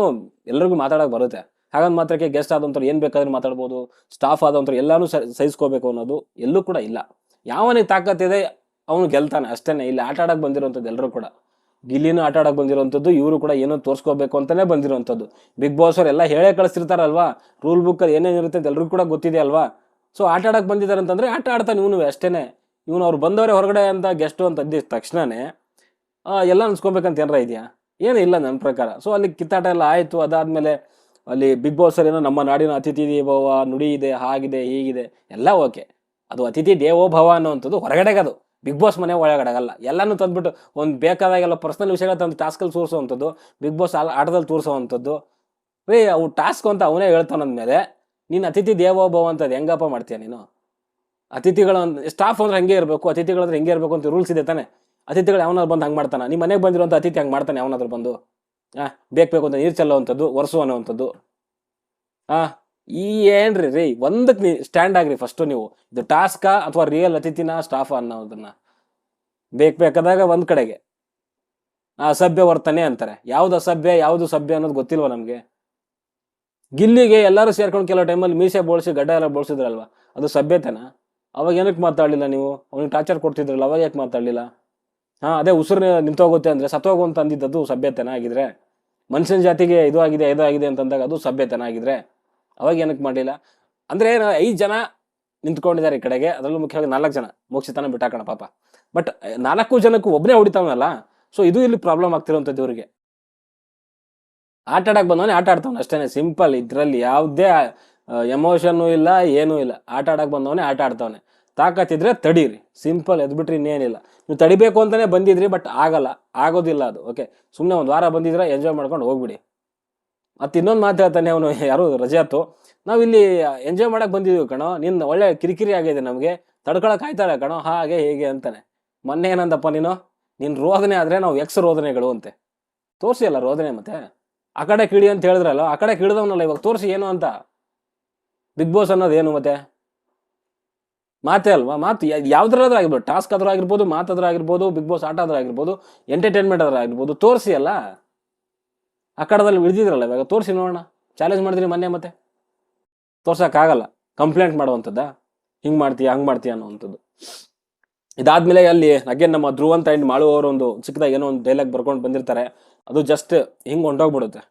Speaker 1: ಎಲ್ಲರಿಗೂ ಮಾತಾಡೋಕೆ ಬರುತ್ತೆ. ಹಾಗಂದ್ ಮಾತ್ರಕ್ಕೆ ಗೆಸ್ಟ್ ಆದಂಥವ್ರು ಏನು ಬೇಕಾದ್ರೂ ಮಾತಾಡ್ಬೋದು ಸ್ಟಾಫ್ ಆದಂಥವ್ರು ಎಲ್ಲಾನು ಸಹಿಸ್ಕೋಬೇಕು ಅನ್ನೋದು ಎಲ್ಲೂ ಕೂಡ ಇಲ್ಲ. ಯಾವನಿಗೆ ತಾಕತ್ತಿದೆ ಅವನು ಗೆಲ್ತಾನೆ, ಅಷ್ಟೇನೆ. ಇಲ್ಲಿ ಆಟ ಆಡಕ್ಕೆ ಬಂದಿರೋಂಥದ್ದು ಎಲ್ಲರೂ ಕೂಡ. ಗಿಲ್ಲಿನೂ ಆಟ ಆಡಕ್ಕೆ ಬಂದಿರೋಂಥದ್ದು, ಇವರು ಕೂಡ ಏನೋ ತೋರಿಸ್ಕೋಬೇಕು ಅಂತಾನೆ ಬಂದಿರೋಂಥದ್ದು. ಬಿಗ್ ಬಾಸ್ ಅವ್ರು ಎಲ್ಲ ಹೇಳೇ ಕಳಿಸ್ತಿರ್ತಾರಲ್ವಾ? ರೂಲ್ ಬುಕ್ಕಲ್ಲಿ ಏನೇನಿರುತ್ತೆ ಅಂತ ಎಲ್ರಿಗೂ ಕೂಡ ಗೊತ್ತಿದೆ ಅಲ್ವಾ? ಸೊ ಆಟ ಆಡಕ್ಕೆ ಬಂದಿದ್ದಾರೆ ಅಂತಂದ್ರೆ ಆಟ ಆಡ್ತಾನೆ ಇವನು, ಅಷ್ಟೇನೆ. ಇವನು ಅವ್ರು ಬಂದವರೇ ಹೊರಗಡೆ ಅಂತ ಗೆಸ್ಟು ಅಂತ ಅಂದಿದ ತಕ್ಷಣನೇ ಎಲ್ಲ ಅನ್ಸ್ಕೊಬೇಕಂತ ಏನಾರ ಇದೆಯಾ? ಏನೂ ಇಲ್ಲ ನನ್ನ ಪ್ರಕಾರ. ಸೊ ಅಲ್ಲಿ ಕಿತ್ತಾಟ ಎಲ್ಲ ಆಯಿತು. ಅದಾದಮೇಲೆ ಅಲ್ಲಿ ಬಿಗ್ ಬಾಸ್ ಏನೋ, ನಮ್ಮ ನಾಡಿನ ಅತಿಥಿ ದೇವೋಭವ ನುಡಿ ಇದೆ, ಹಾಗಿದೆ, ಹೀಗಿದೆ. ಎಲ್ಲ ಓಕೆ. ಅದು ಅತಿಥಿ ದೇವೋಭವ ಅನ್ನೋವಂಥದ್ದು ಹೊರಗಡೆಗದು. ಬಿಗ್ ಬಾಸ್ ಮನೆ ಒಳಗಡೆ ಆಗಲ್ಲ ಎಲ್ಲನೂ ತಂದ್ಬಿಟ್ಟು ಒಂದು ಬೇಕಾದಾಗೆಲ್ಲ ಪರ್ಸನಲ್ ವಿಷಯಗಳು ತಂದು ಟಾಸ್ಕಲ್ಲಿ ತೋರಿಸುವಂಥದ್ದು ಬಿಗ್ ಬಾಸ್ ಆಟದಲ್ಲಿ ತೋರಿಸುವಂಥದ್ದು. ರೀ ಅವು ಟಾಸ್ಕ್ ಅಂತ ಅವನೇ ಹೇಳ್ತಾನಂದ್ಮೇಲೆ, ನೀನು ಅತಿಥಿ ದೇವೋಭವ ಅಂತದ್ದು ಹೆಂಗಪ್ಪ ಮಾಡ್ತೀಯ ನೀನು? ಅತಿಥಿಗಳು ಸ್ಟಾಫ್ ಅಂದ್ರೆ ಹಂಗೆ ಇರಬೇಕು, ಅತಿಥಿಗಳು ಅಂದ್ರೆ ಹೆಂಗೆ ಇರಬೇಕು ಅಂತ ರೂಲ್ಸ್ ಇದೆ ತಾನೆ. ಅತಿಥಿಗಳು ಯಾವನಾದ್ರು ಬಂದು ಹಂಗೆ ಮಾಡ್ತಾನೆ. ನಿಮ್ಮ ಮನೆಗೆ ಬಂದಿರುವಂಥ ಅತಿಥಿ ಹಂಗೆ ಮಾಡ್ತಾನೆ ಯಾವನಾದ್ರು ಬಂದು. ಹಾಂ ಬೇಕು ಬೇಕು ಅಂತ ನೀರು ಚೆಲ್ಲುವಂಥದ್ದು, ಒರೆಸು ಅನ್ನುವಂಥದ್ದು. ಹಾಂ ಈ ಏನ್ರಿ ರೀ ಒಂದಕ್ಕೆ ನೀ ಸ್ಟ್ಯಾಂಡ್ ಆಗ್ರಿ ಫಸ್ಟು ನೀವು. ಇದು ಟಾಸ್ಕಾ ಅಥವಾ ರಿಯಲ್ ಅತಿಥಿನ ಸ್ಟಾಫ್ ಅನ್ನೋದನ್ನ. ಬೇಕು ಬೇಕಾದಾಗ ಒಂದು ಕಡೆಗೆ. ಆ ಅಸಭ್ಯ ವರ್ತನೆ ಅಂತಾರೆ. ಯಾವ್ದು ಅಸಭ್ಯ, ಯಾವುದು ಸಭ್ಯ ಅನ್ನೋದು ಗೊತ್ತಿಲ್ವಾ ನಮಗೆ? ಗಿಲ್ಲಿಗೆ ಎಲ್ಲರೂ ಸೇರ್ಕೊಂಡು ಕೆಲವು ಟೈಮಲ್ಲಿ ಮೀಸೆ ಬೋಳಿಸಿ ಗಡ್ಡ ಎಲ್ಲ ಬೋಳಿಸಿದ್ರಲ್ವಾ? ಅದು ಸಭ್ಯತೆನಾ? ಅವಾಗ ಏನಕ್ಕೆ ಮಾತಾಡಲಿಲ್ಲ ನೀವು? ಅವ್ನಿಗೆ ಟಾರ್ಚರ್ ಕೊಡ್ತಿದ್ರಲ್ಲ, ಅವಾಗ ಯಾಕೆ ಮಾತಾಡಲಿಲ್ಲ? ಹಾಂ, ಅದೇ ಉಸಿರು ನಿಂತೋಗುತ್ತೆ ಅಂದರೆ ಸತ್ತೋಗು ಅಂತ ಅಂದಿದ್ದದು ಸಭ್ಯತೆನ ಆಗಿದ್ರೆ. ಮನುಷ್ಯನ ಜಾತಿಗೆ ಇದು ಆಗಿದೆ ಇದು ಆಗಿದೆ ಅಂತಂದಾಗ ಅದು ಸಭ್ಯತೆನ ಆಗಿದ್ರೆ. ಅವಾಗ ಏನಕ್ಕೆ ಮಾಡಲಿಲ್ಲ? ಅಂದ್ರೆ ಐದು ಜನ ನಿಂತ್ಕೊಂಡಿದ್ದಾರೆ ಈ ಕಡೆಗೆ, ಅದರಲ್ಲೂ ಮುಖ್ಯವಾಗಿ ನಾಲ್ಕು ಜನ. ಮೋಕ್ಷಿತನ ಬಿಟ್ಟಾಕಣ ಪಾಪ. ಬಟ್ ನಾಲ್ಕು ಜನಕ್ಕೂ ಒಬ್ಬನೇ ಹೊಡಿತಾವನಲ್ಲ? ಸೊ ಇದು ಇಲ್ಲಿ ಪ್ರಾಬ್ಲಮ್ ಆಗ್ತಿರೋಂಥದ್ದು ಇವರಿಗೆ ಆಟ ಆಡಕ್ಕೆ ಬಂದವನೇ ಆಟ ಆಡ್ತಾವನು ಅಷ್ಟೇ ಸಿಂಪಲ್ ಇದರಲ್ಲಿ ಯಾವುದೇ ಎಮೋಷನ್ನು ಇಲ್ಲ, ಏನೂ ಇಲ್ಲ. ಆಟ ಆಡಕ್ಕೆ ಬಂದವನೇ ಆಟ ಆಡ್ತಾವನೆ. ತಾಕತ್ತಿದ್ರೆ ತಡೀರಿ. ಸಿಂಪಲ್ ಎದ್ಬಿಟ್ರಿ ಇನ್ನೇನಿಲ್ಲ. ನೀವು ತಡಿಬೇಕು ಅಂತಲೇ ಬಂದಿದ್ರಿ ಬಟ್ ಆಗಲ್ಲ. ಆಗೋದಿಲ್ಲ ಅದು. ಓಕೆ ಸುಮ್ಮನೆ ಒಂದು ವಾರ ಬಂದಿದ್ರೆ ಎಂಜಾಯ್ ಮಾಡ್ಕೊಂಡು ಹೋಗ್ಬಿಡಿ. ಮತ್ತು ಇನ್ನೊಂದು ಮಾತು ಹೇಳ್ತಾನೆ ಅವನು, ಯಾರು? ರಜಾತು. ನಾವು ಇಲ್ಲಿ ಎಂಜಾಯ್ ಮಾಡೋಕೆ ಬಂದಿದ್ದೀವಿ ಕಣೋ. ನಿನ್ನ ಒಳ್ಳೆ ಕಿರಿಕಿರಿ ಆಗಿದೆ ನಮಗೆ. ತಡ್ಕೊಳಕ್ಕೆ ಆಯ್ತಾಳೆ ಕಣೋ. ಹಾಗೆ, ಹೇಗೆ ಅಂತಾನೆ. ಮೊನ್ನೆ ಏನಂದಪ್ಪ ನೀನು? ನಿನ್ನ ರೋದನೆ ಆದರೆ ನಾವು ಎಕ್ಸ್ ರೋದನೆಗಳು ಅಂತೆ. ತೋರಿಸಿ ಅಲ್ಲ ರೋದನೆ ಮತ್ತೆ. ಆ ಕಡೆ ಕಿಡಿ ಅಂತ ಹೇಳಿದ್ರಲ್ಲ, ಆ ಕಡೆ ಕಿಡಿದವನಲ್ಲ ಇವಾಗ ತೋರಿಸಿ ಏನು ಅಂತ. ಬಿಗ್ ಬಾಸ್ ಅನ್ನೋದು ಏನು ಮತ್ತೆ? ಮಾತೇ ಅಲ್ವಾ? ಮಾತು ಯಾವ್ದ್ರಾದ್ರೂ ಆಗಿರ್ಬೋದು, ಟಾಸ್ಕ್ ಆದ್ರೂ ಆಗಿರ್ಬೋದು ಮಾತಾದ್ರೂ ಆಗಿರ್ಬೋದು, ಬಿಗ್ ಬಾಸ್ ಆಟ ಆದ್ರೂ ಆಗಿರ್ಬೋದು, ಎಂಟರ್ಟೈನ್ಮೆಂಟ್ ಆದ್ರೂ ಆಗಿರ್ಬೋದು, ತೋರಿಸಿ ಅಲ್ಲ? ಆ ಕಡದಲ್ಲಿ ಇಳಿದಿದ್ರಲ್ಲ ಇವಾಗ? ತೋರಿಸಿ ನೋಡೋಣ. ಚಾಲೆಂಜ್ ಮಾಡಿದ್ರಿ ಮೊನ್ನೆ ಮತ್ತೆ? ತೋರ್ಸೋಕ್ಕಾಗಲ್ಲ. ಕಂಪ್ಲೇಂಟ್ ಮಾಡುವಂಥದ್ದ? ಹಿಂಗೆ ಮಾಡ್ತೀಯ, ಹಂಗೆ ಮಾಡ್ತೀಯ ಅನ್ನೋವಂಥದ್ದು. ಇದಾದ್ಮೇಲೆ ಅಲ್ಲಿ ಅಗೇನ್ ನಮ್ಮ ಧ್ರುವಂತ ಅಂಡ್ ಮಾಳು ಅವರು ಒಂದು ಚಿಕ್ಕದಾಗ ಏನೋ ಒಂದು ಡೈಲಾಗ್ ಬರ್ಕೊಂಡು ಬಂದಿರ್ತಾರೆ. ಅದು ಜಸ್ಟ್ ಹಿಂಗೆ ಹೊಂಟೋಗ್ಬಿಡುತ್ತೆ.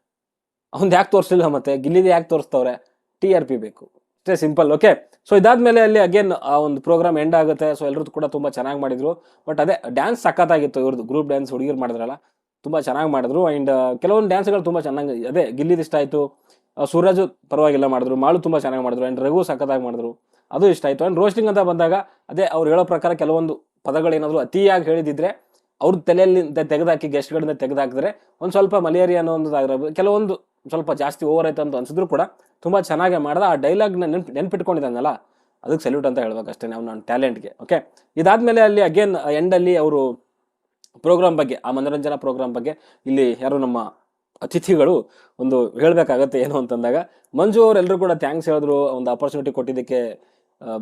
Speaker 1: ಅವ್ನು ಯಾಕೆ ತೋರಿಸಲಿಲ್ಲ ಮತ್ತೆ? ಗಿಲ್ಲಿದೆ ಯಾಕೆ ತೋರಿಸ್ತವ್ರೆ? ಟಿ ಆರ್ ಪಿ ಬೇಕು. ಅಷ್ಟೇ ಸಿಂಪಲ್ ಓಕೆ ಸೊ ಇದಾದ್ಮೇಲೆ ಅಲ್ಲಿ ಅಗೇನ್ ಆ ಒಂದು ಪ್ರೋಗ್ರಾಮ್ ಎಂಡ್ ಆಗುತ್ತೆ. ಸೊ ಎಲ್ಲರೂ ಕೂಡ ತುಂಬಾ ಚೆನ್ನಾಗಿ ಮಾಡಿದ್ರು. ಬಟ್ ಅದೇ ಡ್ಯಾನ್ಸ್ ಸಖತ್ತಾಗಿತ್ತು ಇವ್ರದ್ದು ಗ್ರೂಪ್ ಡ್ಯಾನ್ಸ್ ಹುಡುಗಿರು ಮಾಡಿದ್ರಲ್ಲ, ತುಂಬಾ ಚೆನ್ನಾಗಿ ಮಾಡಿದ್ರು. ಅಂಡ್ ಕೆಲವೊಂದು ಡ್ಯಾನ್ಸ್ಗಳು ತುಂಬಾ ಚೆನ್ನಾಗಿ, ಅದೇ ಗಿಲ್ಲಿದ್ ಇಷ್ಟ ಆಯ್ತು. ಸೂರಜ್ ಪರವಾಗಿಲ್ಲ ಮಾಡಿದ್ರು. ಮಾಳು ತುಂಬಾ ಚೆನ್ನಾಗಿ ಮಾಡಿದ್ರು. ಅಂಡ್ ರಘು ಸಖತ್ತಾಗಿ ಮಾಡಿದ್ರು. ಅದು ಇಷ್ಟ ಆಯ್ತು. ಅಂಡ್ ರೋಸ್ಟಿಂಗ್ ಅಂತ ಬಂದಾಗ, ಅದೇ ಅವ್ರು ಹೇಳೋ ಪ್ರಕಾರ ಕೆಲವೊಂದು ಪದಗಳೇನಾದ್ರು ಅತಿಯಾಗಿ ಹೇಳಿದಿದ್ರೆ ಅವ್ರ ತಲೆಯಲ್ಲಿ ತೆಗೆದಾಕಿ ಗೆಸ್ಟ್ಗಳಿಂದ ತೆಗೆದಾಕಿದ್ರೆ ಒಂದು ಸ್ವಲ್ಪ ಮಲೇರಿಯಾ ಅನ್ನೋ ಒಂದು ಕೆಲವೊಂದು ಸ್ವಲ್ಪ ಜಾಸ್ತಿ ಓವರ್ ಆಯ್ತು ಅಂತ ಅನ್ಸಿದ್ರು ಕೂಡ ತುಂಬ ಚೆನ್ನಾಗಿ ಮಾಡಿದ, ಆ ಡೈಲಾಗ್ನ ನೆನ್ಪು, ನೆನ್ಪಿಟ್ಕೊಂಡಿದ್ದಾನಲ್ಲ, ಅದಕ್ಕೆ ಸಲ್ಯೂಟ್ ಅಂತ ಹೇಳ್ಬೇಕಷ್ಟೇ ನಾವು ನನ್ನ ಟ್ಯಾಲೆಂಟ್ಗೆ ಓಕೆ ಇದಾದಮೇಲೆ ಅಲ್ಲಿ ಅಗೇನ್ ಎಂಡಲ್ಲಿ ಅವರು ಪ್ರೋಗ್ರಾಮ್ ಬಗ್ಗೆ, ಆ ಮನೋರಂಜನಾ ಪ್ರೋಗ್ರಾಮ್ ಬಗ್ಗೆ ಇಲ್ಲಿ ಯಾರು ನಮ್ಮ ಅತಿಥಿಗಳು ಒಂದು ಹೇಳಬೇಕಾಗತ್ತೆ ಏನು ಅಂತಂದಾಗ, ಮಂಜು ಅವರೆಲ್ಲರೂ ಕೂಡ ಥ್ಯಾಂಕ್ಸ್ ಹೇಳಿದ್ರು, ಒಂದು ಅಪರ್ಚುನಿಟಿ ಕೊಟ್ಟಿದ್ದಕ್ಕೆ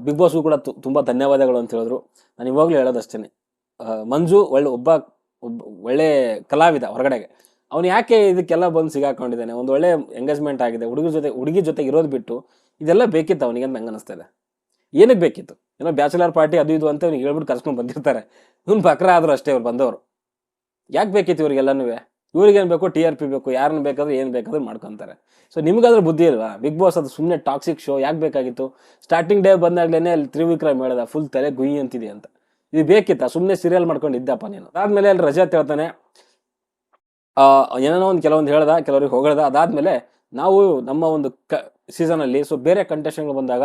Speaker 1: ಬಿಗ್ ಬಾಸ್ಗೂ ಕೂಡ ತುಂಬಾ ಧನ್ಯವಾದಗಳು ಅಂತ ಹೇಳಿದ್ರು. ನಾನು ಇವಾಗಲೂ ಹೇಳೋದಷ್ಟೇ ಮಂಜು ಒಳ್ಳೆ ಒಬ್ಬ ಒಬ್ಬ ಒಳ್ಳೆ ಕಲಾವಿದ ಹೊರಗಡೆಗೆ. ಅವನು ಯಾಕೆ ಇದಕ್ಕೆಲ್ಲ ಬಂದು ಸಿಗಾಕೊಂಡಿದ್ದಾನೆ? ಒಂದು ಒಳ್ಳೆ ಎಂಗೇಜ್ಮೆಂಟ್ ಆಗಿದೆ. ಹುಡುಗಿ ಜೊತೆ ಹುಡುಗಿ ಜೊತೆ ಇರೋದು ಬಿಟ್ಟು ಇದೆಲ್ಲ ಬೇಕಿತ್ತು ಅವನಿಗೆ ಅಂತ ನಂಗೆ ಅನಿಸ್ತಾ ಇದೆ. ಏನಕ್ಕೆ ಬೇಕಿತ್ತು? ಏನೋ ಬ್ಯಾಚುಲರ್ ಪಾರ್ಟಿ ಅದು ಇದು ಅಂತ ಅವ್ನಿಗೆ ಹೇಳ್ಬಿಟ್ಟು ಕರ್ಸ್ಕೊಂಡು ಬಂದಿರ್ತಾರೆ. ಇವ್ನು ಬಕ್ರ ಆದರೂ ಅಷ್ಟೇ ಅವ್ರು ಬಂದವರು. ಯಾಕೆ ಬೇಕಿತ್ತು ಇವ್ರಿಗೆಲ್ಲನೂ ಇವ್ರಿಗೇನು ಬೇಕು ಟಿ ಆರ್ ಪಿ ಬೇಕು, ಯಾರನ್ನ ಬೇಕಾದ್ರೂ ಏನು ಬೇಕಾದ್ರೂ ಮಾಡ್ಕೊತಾರೆ. ಸೊ ನಿಮಗಾದ್ರೂ ಬುದ್ಧಿ ಇಲ್ವಾ? ಬಿಗ್ ಬಾಸ್ ಅದು ಸುಮ್ಮನೆ ಟಾಕ್ಸಿಕ್ ಶೋ ಯಾಕೆ ಬೇಕಾಗಿತ್ತು? ಸ್ಟಾರ್ಟಿಂಗ್ ಡೇ ಬಂದಾಗಲೇ ಅಲ್ಲಿ ತ್ರಿವಿಕ್ರಮ್ ಹೇಳ್ದ, ಫುಲ್ ತಲೆ ಗುಯಿ ಅಂತಿದೆ ಅಂತ. ಇದು ಬೇಕಿತ್ತ? ಸುಮ್ಮನೆ ಸೀರಿಯಲ್ ಮಾಡ್ಕೊಂಡು ಇದ್ದಪ್ಪ ನೀನು. ಅದಾದ್ಮೇಲೆ ಅಲ್ಲಿ ರಜೆ ಹೇಳ್ತಾನೆ ಏನೇನೋ ಒಂದು ಕೆಲವೊಂದು ಹೇಳ್ದ, ಕೆಲವ್ರಿಗೆ ಹೊಗಳ್ದ. ಅದಾದ್ಮೇಲೆ ನಾವು ನಮ್ಮ ಒಂದು ಕ ಸೀಸನಲ್ಲಿ ಸೊ ಬೇರೆ ಕಂಟೆಸ್ಟೆಂಟ್ಗಳು ಬಂದಾಗ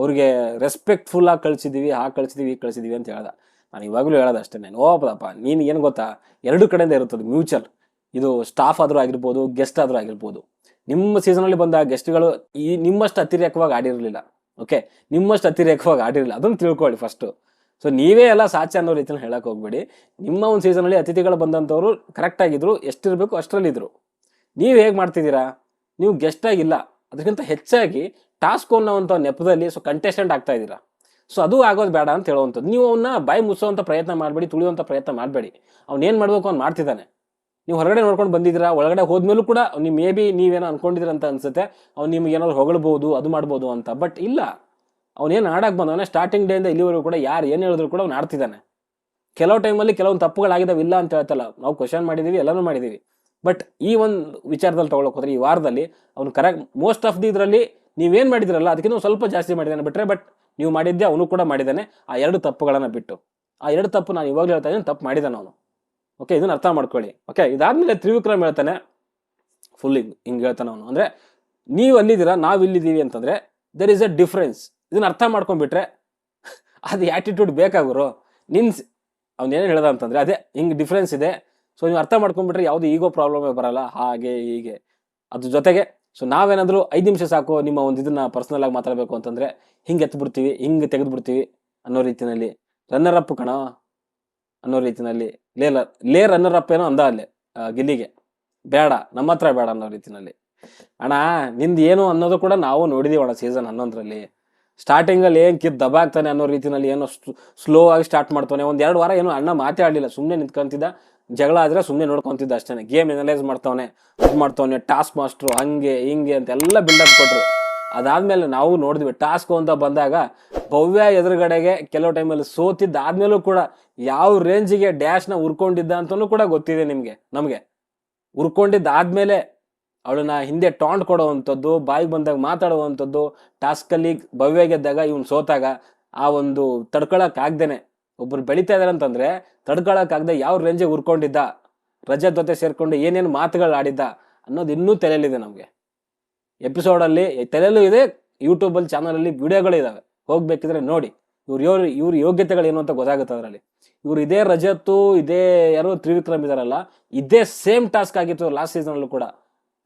Speaker 1: ಅವ್ರಿಗೆ ರೆಸ್ಪೆಕ್ಟ್ಫುಲ್ ಆಗಿ ಕಳ್ಸಿದೀವಿ ಆ ಕಳ್ಸಿದೀವಿ ಈ ಕಳ್ಸಿದೀವಿ ಅಂತ ಹೇಳ್ದ. ನಾನು ಇವಾಗಲೂ ಹೇಳೋದು ಅಷ್ಟೇ, ನಾನು ಓಪದಪ್ಪ, ನೀನು ಏನು ಗೊತ್ತಾ? ಎರಡು ಕಡೆಯಿಂದ ಇರುತ್ತದೆ ಮ್ಯೂಚುವಲ್ ಇದು ಸ್ಟಾಫ್ ಆದರೂ ಆಗಿರ್ಬೋದು ಗೆಸ್ಟ್ ಆದರೂ ಆಗಿರ್ಬೋದು. ನಿಮ್ಮ ಸೀಸನಲ್ಲಿ ಬಂದ ಗೆಸ್ಟ್ಗಳು ಈ, ನಿಮ್ಮಷ್ಟು ಅತಿರೇಕವಾಗಿ ಆಡಿರಲಿಲ್ಲ. ಓಕೆ ನಿಮ್ಮಷ್ಟು ಅತಿರೇಕವಾಗಿ ಆಡಿರಲಿಲ್ಲ. ಅದನ್ನು ತಿಳ್ಕೊಳ್ಳಿ ಫಸ್ಟು ಸೊ ನೀವೇ ಎಲ್ಲ ಸಾಚೆ ಅನ್ನೋ ರೀತಿಯಲ್ಲಿ ಹೇಳಕ್ ಹೋಗ್ಬೇಡಿ. ನಿಮ್ಮ ಒಂದು ಸೀಸನಲ್ಲಿ ಅತಿಥಿಗಳು ಬಂದಂಥವ್ರು ಕರೆಕ್ಟ್ ಆಗಿದ್ರು, ಎಷ್ಟಿರಬೇಕು ಅಷ್ಟರಲ್ಲಿದ್ದರು ನೀವು ಹೇಗೆ ಮಾಡ್ತಿದ್ದೀರಾ? ನೀವು ಗೆಸ್ಟ್ ಆಗಿಲ್ಲ. ಅದಕ್ಕಿಂತ ಹೆಚ್ಚಾಗಿ ಟಾಸ್ಕ್ ಅನ್ನೋವಂಥ ನೆಪದಲ್ಲಿ ಸೊ ಕಂಟೆಸ್ಟೆಂಟ್ ಆಗ್ತಾ ಇದ್ದೀರಾ. ಸೊ ಅದು ಆಗೋದು ಬೇಡ ಅಂತ ಹೇಳುವಂಥದ್ದು. ನೀವು ಅವನ್ನ ಬಾಯಿ ಮುಚ್ಚೋವಂಥ ಪ್ರಯತ್ನ ಮಾಡಬೇಡಿ, ತುಳಿಯುವಂಥ ಪ್ರಯತ್ನ ಮಾಡಬೇಡಿ. ಏನು ಮಾಡಬೇಕು ಅವ್ನು ಮಾಡ್ತಿದ್ದಾನೆ. ನೀವು ಹೊರಗಡೆ ನೋಡ್ಕೊಂಡು ಬಂದಿದ್ದೀರಾ, ಒಳಗಡೆ ಹೋದ್ಮೇಲೂ ಕೂಡ ನೀವು ಮೇ ಬಿ ನೀವೇನೋ ಅನ್ಕೊಂಡಿದ್ದೀರ ಅಂತ ಅನ್ಸುತ್ತೆ. ಅವ್ನು ನಿಮ್ಗೆ ಏನಾದ್ರು ಹೊಗಳಬಹುದು ಅದು ಮಾಡ್ಬೋದು ಅಂತ. ಬಟ್ ಇಲ್ಲ. ಅವನೇನು ಆಡಕ್ಕೆ ಬಂದವನೇ? ಸ್ಟಾರ್ಟಿಂಗ್ ಡೇಯಿಂದ ಇಲ್ಲಿವರೆಗೂ ಕೂಡ ಯಾರು ಏನು ಹೇಳಿದ್ರು ಕೂಡ ಅವ್ನು ಆಡ್ತಿದ್ದಾನೆ. ಕೆಲವು ಟೈಮಲ್ಲಿ ಕೆಲವೊಂದು ತಪ್ಪುಗಳಾಗಿದ್ದಾವೆ ಇಲ್ಲ ಅಂತ ಹೇಳ್ತಲ್ಲ ನಾವು ಕ್ವಶನ್ ಮಾಡಿದ್ದೀವಿ ಎಲ್ಲನೂ ಮಾಡಿದ್ದೀವಿ ಬಟ್ ಈ ಒಂದು ವಿಚಾರದಲ್ಲಿ ತೊಗೊಳಕ್ಕೆ ಹೋದ್ರೆ ಈ ವಾರದಲ್ಲಿ ಅವ್ನು ಕರೆಕ್ಟ್ ಮೋಸ್ಟ್ ಆಫ್ ದಿ ಇದರಲ್ಲಿ ನೀವೇನು ಮಾಡಿದ್ರಲ್ಲ, ಅದಕ್ಕಿಂತ ಸ್ವಲ್ಪ ಜಾಸ್ತಿ ಮಾಡಿದ್ದಾನೆ ಬಿಟ್ಟರೆ ಬಟ್ ನೀವು ಮಾಡಿದ್ದೆ ಅವನು ಕೂಡ ಮಾಡಿದ್ದಾನೆ ಆ ಎರಡು ತಪ್ಪುಗಳನ್ನು ಬಿಟ್ಟು, ಆ ಎರಡು ತಪ್ಪು ನಾನು ಇವಾಗಲೂ ಹೇಳ್ತಾ ಇದ್ದೀನಿ, ತಪ್ಪು ಮಾಡಿದ್ದಾನೆ ಅವನು. ಓಕೆ ಇದನ್ನು ಅರ್ಥ ಮಾಡ್ಕೊಳ್ಳಿ. ಓಕೆ ಇದಾದಮೇಲೆ ತ್ರಿವಿಕ್ರಮ್ ಹೇಳ್ತಾನೆ. ಫುಲ್ ಹಿಂಗ್ ಹೇಳ್ತಾನೆ ಅವನು. ಅಂದರೆ, ನೀವು ಅಲ್ಲಿದ್ದೀರಾ, ನಾವು ಇಲ್ಲಿದ್ದೀವಿ ಅಂತಂದರೆ ದೆರ್ ಈಸ್ ಅ ಡಿಫ್ರೆನ್ಸ್ ಇದನ್ನ ಅರ್ಥ ಮಾಡ್ಕೊಂಡ್ಬಿಟ್ರೆ ಅದು ಆ್ಯಟಿಟ್ಯೂಡ್ ಬೇಕಾಗುರು ನಿನ್ ಅವ್ನೇನು ಹೇಳ್ದ ಅಂತಂದ್ರೆ ಅದೇ ಹಿಂಗೆ ಡಿಫ್ರೆನ್ಸ್ ಇದೆ. ಸೊ ನೀವು ಅರ್ಥ ಮಾಡ್ಕೊಂಡ್ಬಿಟ್ರೆ ಯಾವುದು ಈಗೋ ಪ್ರಾಬ್ಲಮೇ ಬರಲ್ಲ. ಹಾಗೆ, ಹೀಗೆ. ಅದ್ರ ಜೊತೆಗೆ ಸೊ ನಾವೇನಾದರೂ ಐದು ನಿಮಿಷ ಸಾಕು ನಿಮ್ಮ ಒಂದು ಇದನ್ನ ಪರ್ಸನಲ್ ಆಗಿ ಮಾತಾಡಬೇಕು ಅಂತಂದ್ರೆ ಹಿಂಗೆ ಎತ್ತು ಬಿಡ್ತೀವಿ ಹಿಂಗೆ ತೆಗೆದುಬಿಡ್ತೀವಿ ಅನ್ನೋ ರೀತಿಯಲ್ಲಿ ರನ್ನರ್ ಅಪ್ ಕಣ ಅನ್ನೋ ರೀತಿಯಲ್ಲಿ ಲೇ, ಲ- ರನ್ನರ್ ಅಪ್ ಏನೋ ಅಂದ ಅಲ್ಲಿ ಗಿಲ್ಲಿಗೆ. ಬೇಡ, ನಮ್ಮ ಹತ್ರ ಬೇಡ ಅನ್ನೋ ರೀತಿಯಲ್ಲಿ ಅಣ್ಣ, ನಿಂದು ಏನು ಅನ್ನೋದು ಕೂಡ ನಾವು ನೋಡಿದೀವಣ ಸೀಸನ್ ಹನ್ನೊಂದರಲ್ಲಿ. ಸ್ಟಾರ್ಟಿಂಗಲ್ಲಿ ಏನು ಕಿತ್ ದಬಾಗ್ತಾನೆ ಅನ್ನೋ ರೀತಿಯಲ್ಲಿ ಏನೋ ಸ್ಲೋ ಆಗಿ ಸ್ಟಾರ್ಟ್ ಮಾಡ್ತಾನೆ. ಒಂದು ಎರಡು ವಾರ ಏನು ಅಣ್ಣ ಮಾತಾಡಲಿಲ್ಲ ಸುಮ್ಮನೆ ನಿಂತ್ಕೊಂತಿದ್ದ. ಜಗಳ ಆದರೆ ಸುಮ್ಮನೆ ನೋಡ್ಕೊತಿದ್ದ ಅಷ್ಟೇ ಗೇಮ್ ಎನಲೈಸ್ ಮಾಡ್ತಾವನೆ ಅದು ಮಾಡ್ತಾವನೆ ಟಾಸ್ಕ್ ಮಾಸ್ಟ್ರು ಹಂಗೆ, ಹಿಂಗೆ ಅಂತ ಎಲ್ಲ ಬಿಲ್ಡಪ್ ಕೊಟ್ಟರು ಅದಾದಮೇಲೆ ನಾವು ನೋಡಿದ್ವಿ ಟಾಸ್ಕ್ ಅಂತ ಬಂದಾಗ ಭವ್ಯ ಎದುರುಗಡೆಗೆ ಕೆಲವು ಟೈಮಲ್ಲಿ ಸೋತಿದ್ದ. ಆದ್ಮೇಲೂ ಕೂಡ ಯಾವ ರೇಂಜಿಗೆ ಡ್ಯಾಶ್ನ ಉರ್ಕೊಂಡಿದ್ದ ಅಂತಲೂ ಕೂಡ ಗೊತ್ತಿದೆ ನಿಮಗೆ, ನಮಗೆ. ಉರ್ಕೊಂಡಿದ್ದ ಆದ್ಮೇಲೆ ಅವಳನ್ನ ಹಿಂದೆ ಟಾಂಟ್ ಕೊಡುವಂಥದ್ದು, ಬಾಯಿಗೆ ಬಂದಾಗ ಮಾತಾಡುವಂಥದ್ದು ಟಾಸ್ಕಲ್ಲಿ ಭವ್ಯ ಗೆದ್ದಾಗ ಇವ್ನು ಸೋತಾಗ ಆ ಒಂದು ತಡ್ಕೊಳಕ್ಕಾಗ್ದೇನೆ ಒಬ್ರು ಬೆಳಿತಾ ಇದಾರೆ ಅಂತಂದ್ರೆ ತಡ್ಕೊಳಕ್ ಆಗದೆ ಯಾವ ರೇಂಜಿಗೆ ಉರ್ಕೊಂಡಿದ್ದ ರಜತ್ ಜೊತೆ ಸೇರ್ಕೊಂಡು ಏನೇನು ಮಾತುಗಳು ಆಡಿದ್ದ ಅನ್ನೋದು ಇನ್ನೂ ತಲೆಯಲ್ಲಿದೆ ನಮಗೆ. ಎಪಿಸೋಡಲ್ಲಿ ತಲೆಯಲ್ಲೂ ಇದೆ ಯೂಟ್ಯೂಬಲ್ಲಿ ಚಾನಲಲ್ಲಿ ವಿಡಿಯೋಗಳು ಇದಾವೆ. ಹೋಗ್ಬೇಕಿದ್ರೆ ನೋಡಿ, ಇವ್ರು ಇವ್ರ ಇವ್ರ ಯೋಗ್ಯತೆಗಳು ಏನು ಅಂತ ಗೊತ್ತಾಗುತ್ತೆ ಅದರಲ್ಲಿ. ಇವ್ರು ಇದೇ ರಜತ್ತು, ಇದೇ ಯಾರು ತ್ರಿವಿಕ್ರಮ್ ಇದಾರಲ್ಲ, ಇದೇ ಸೇಮ್ ಟಾಸ್ಕ್ ಆಗಿತ್ತು ಲಾಸ್ಟ್ ಸೀಸನಲ್ಲೂ ಕೂಡ.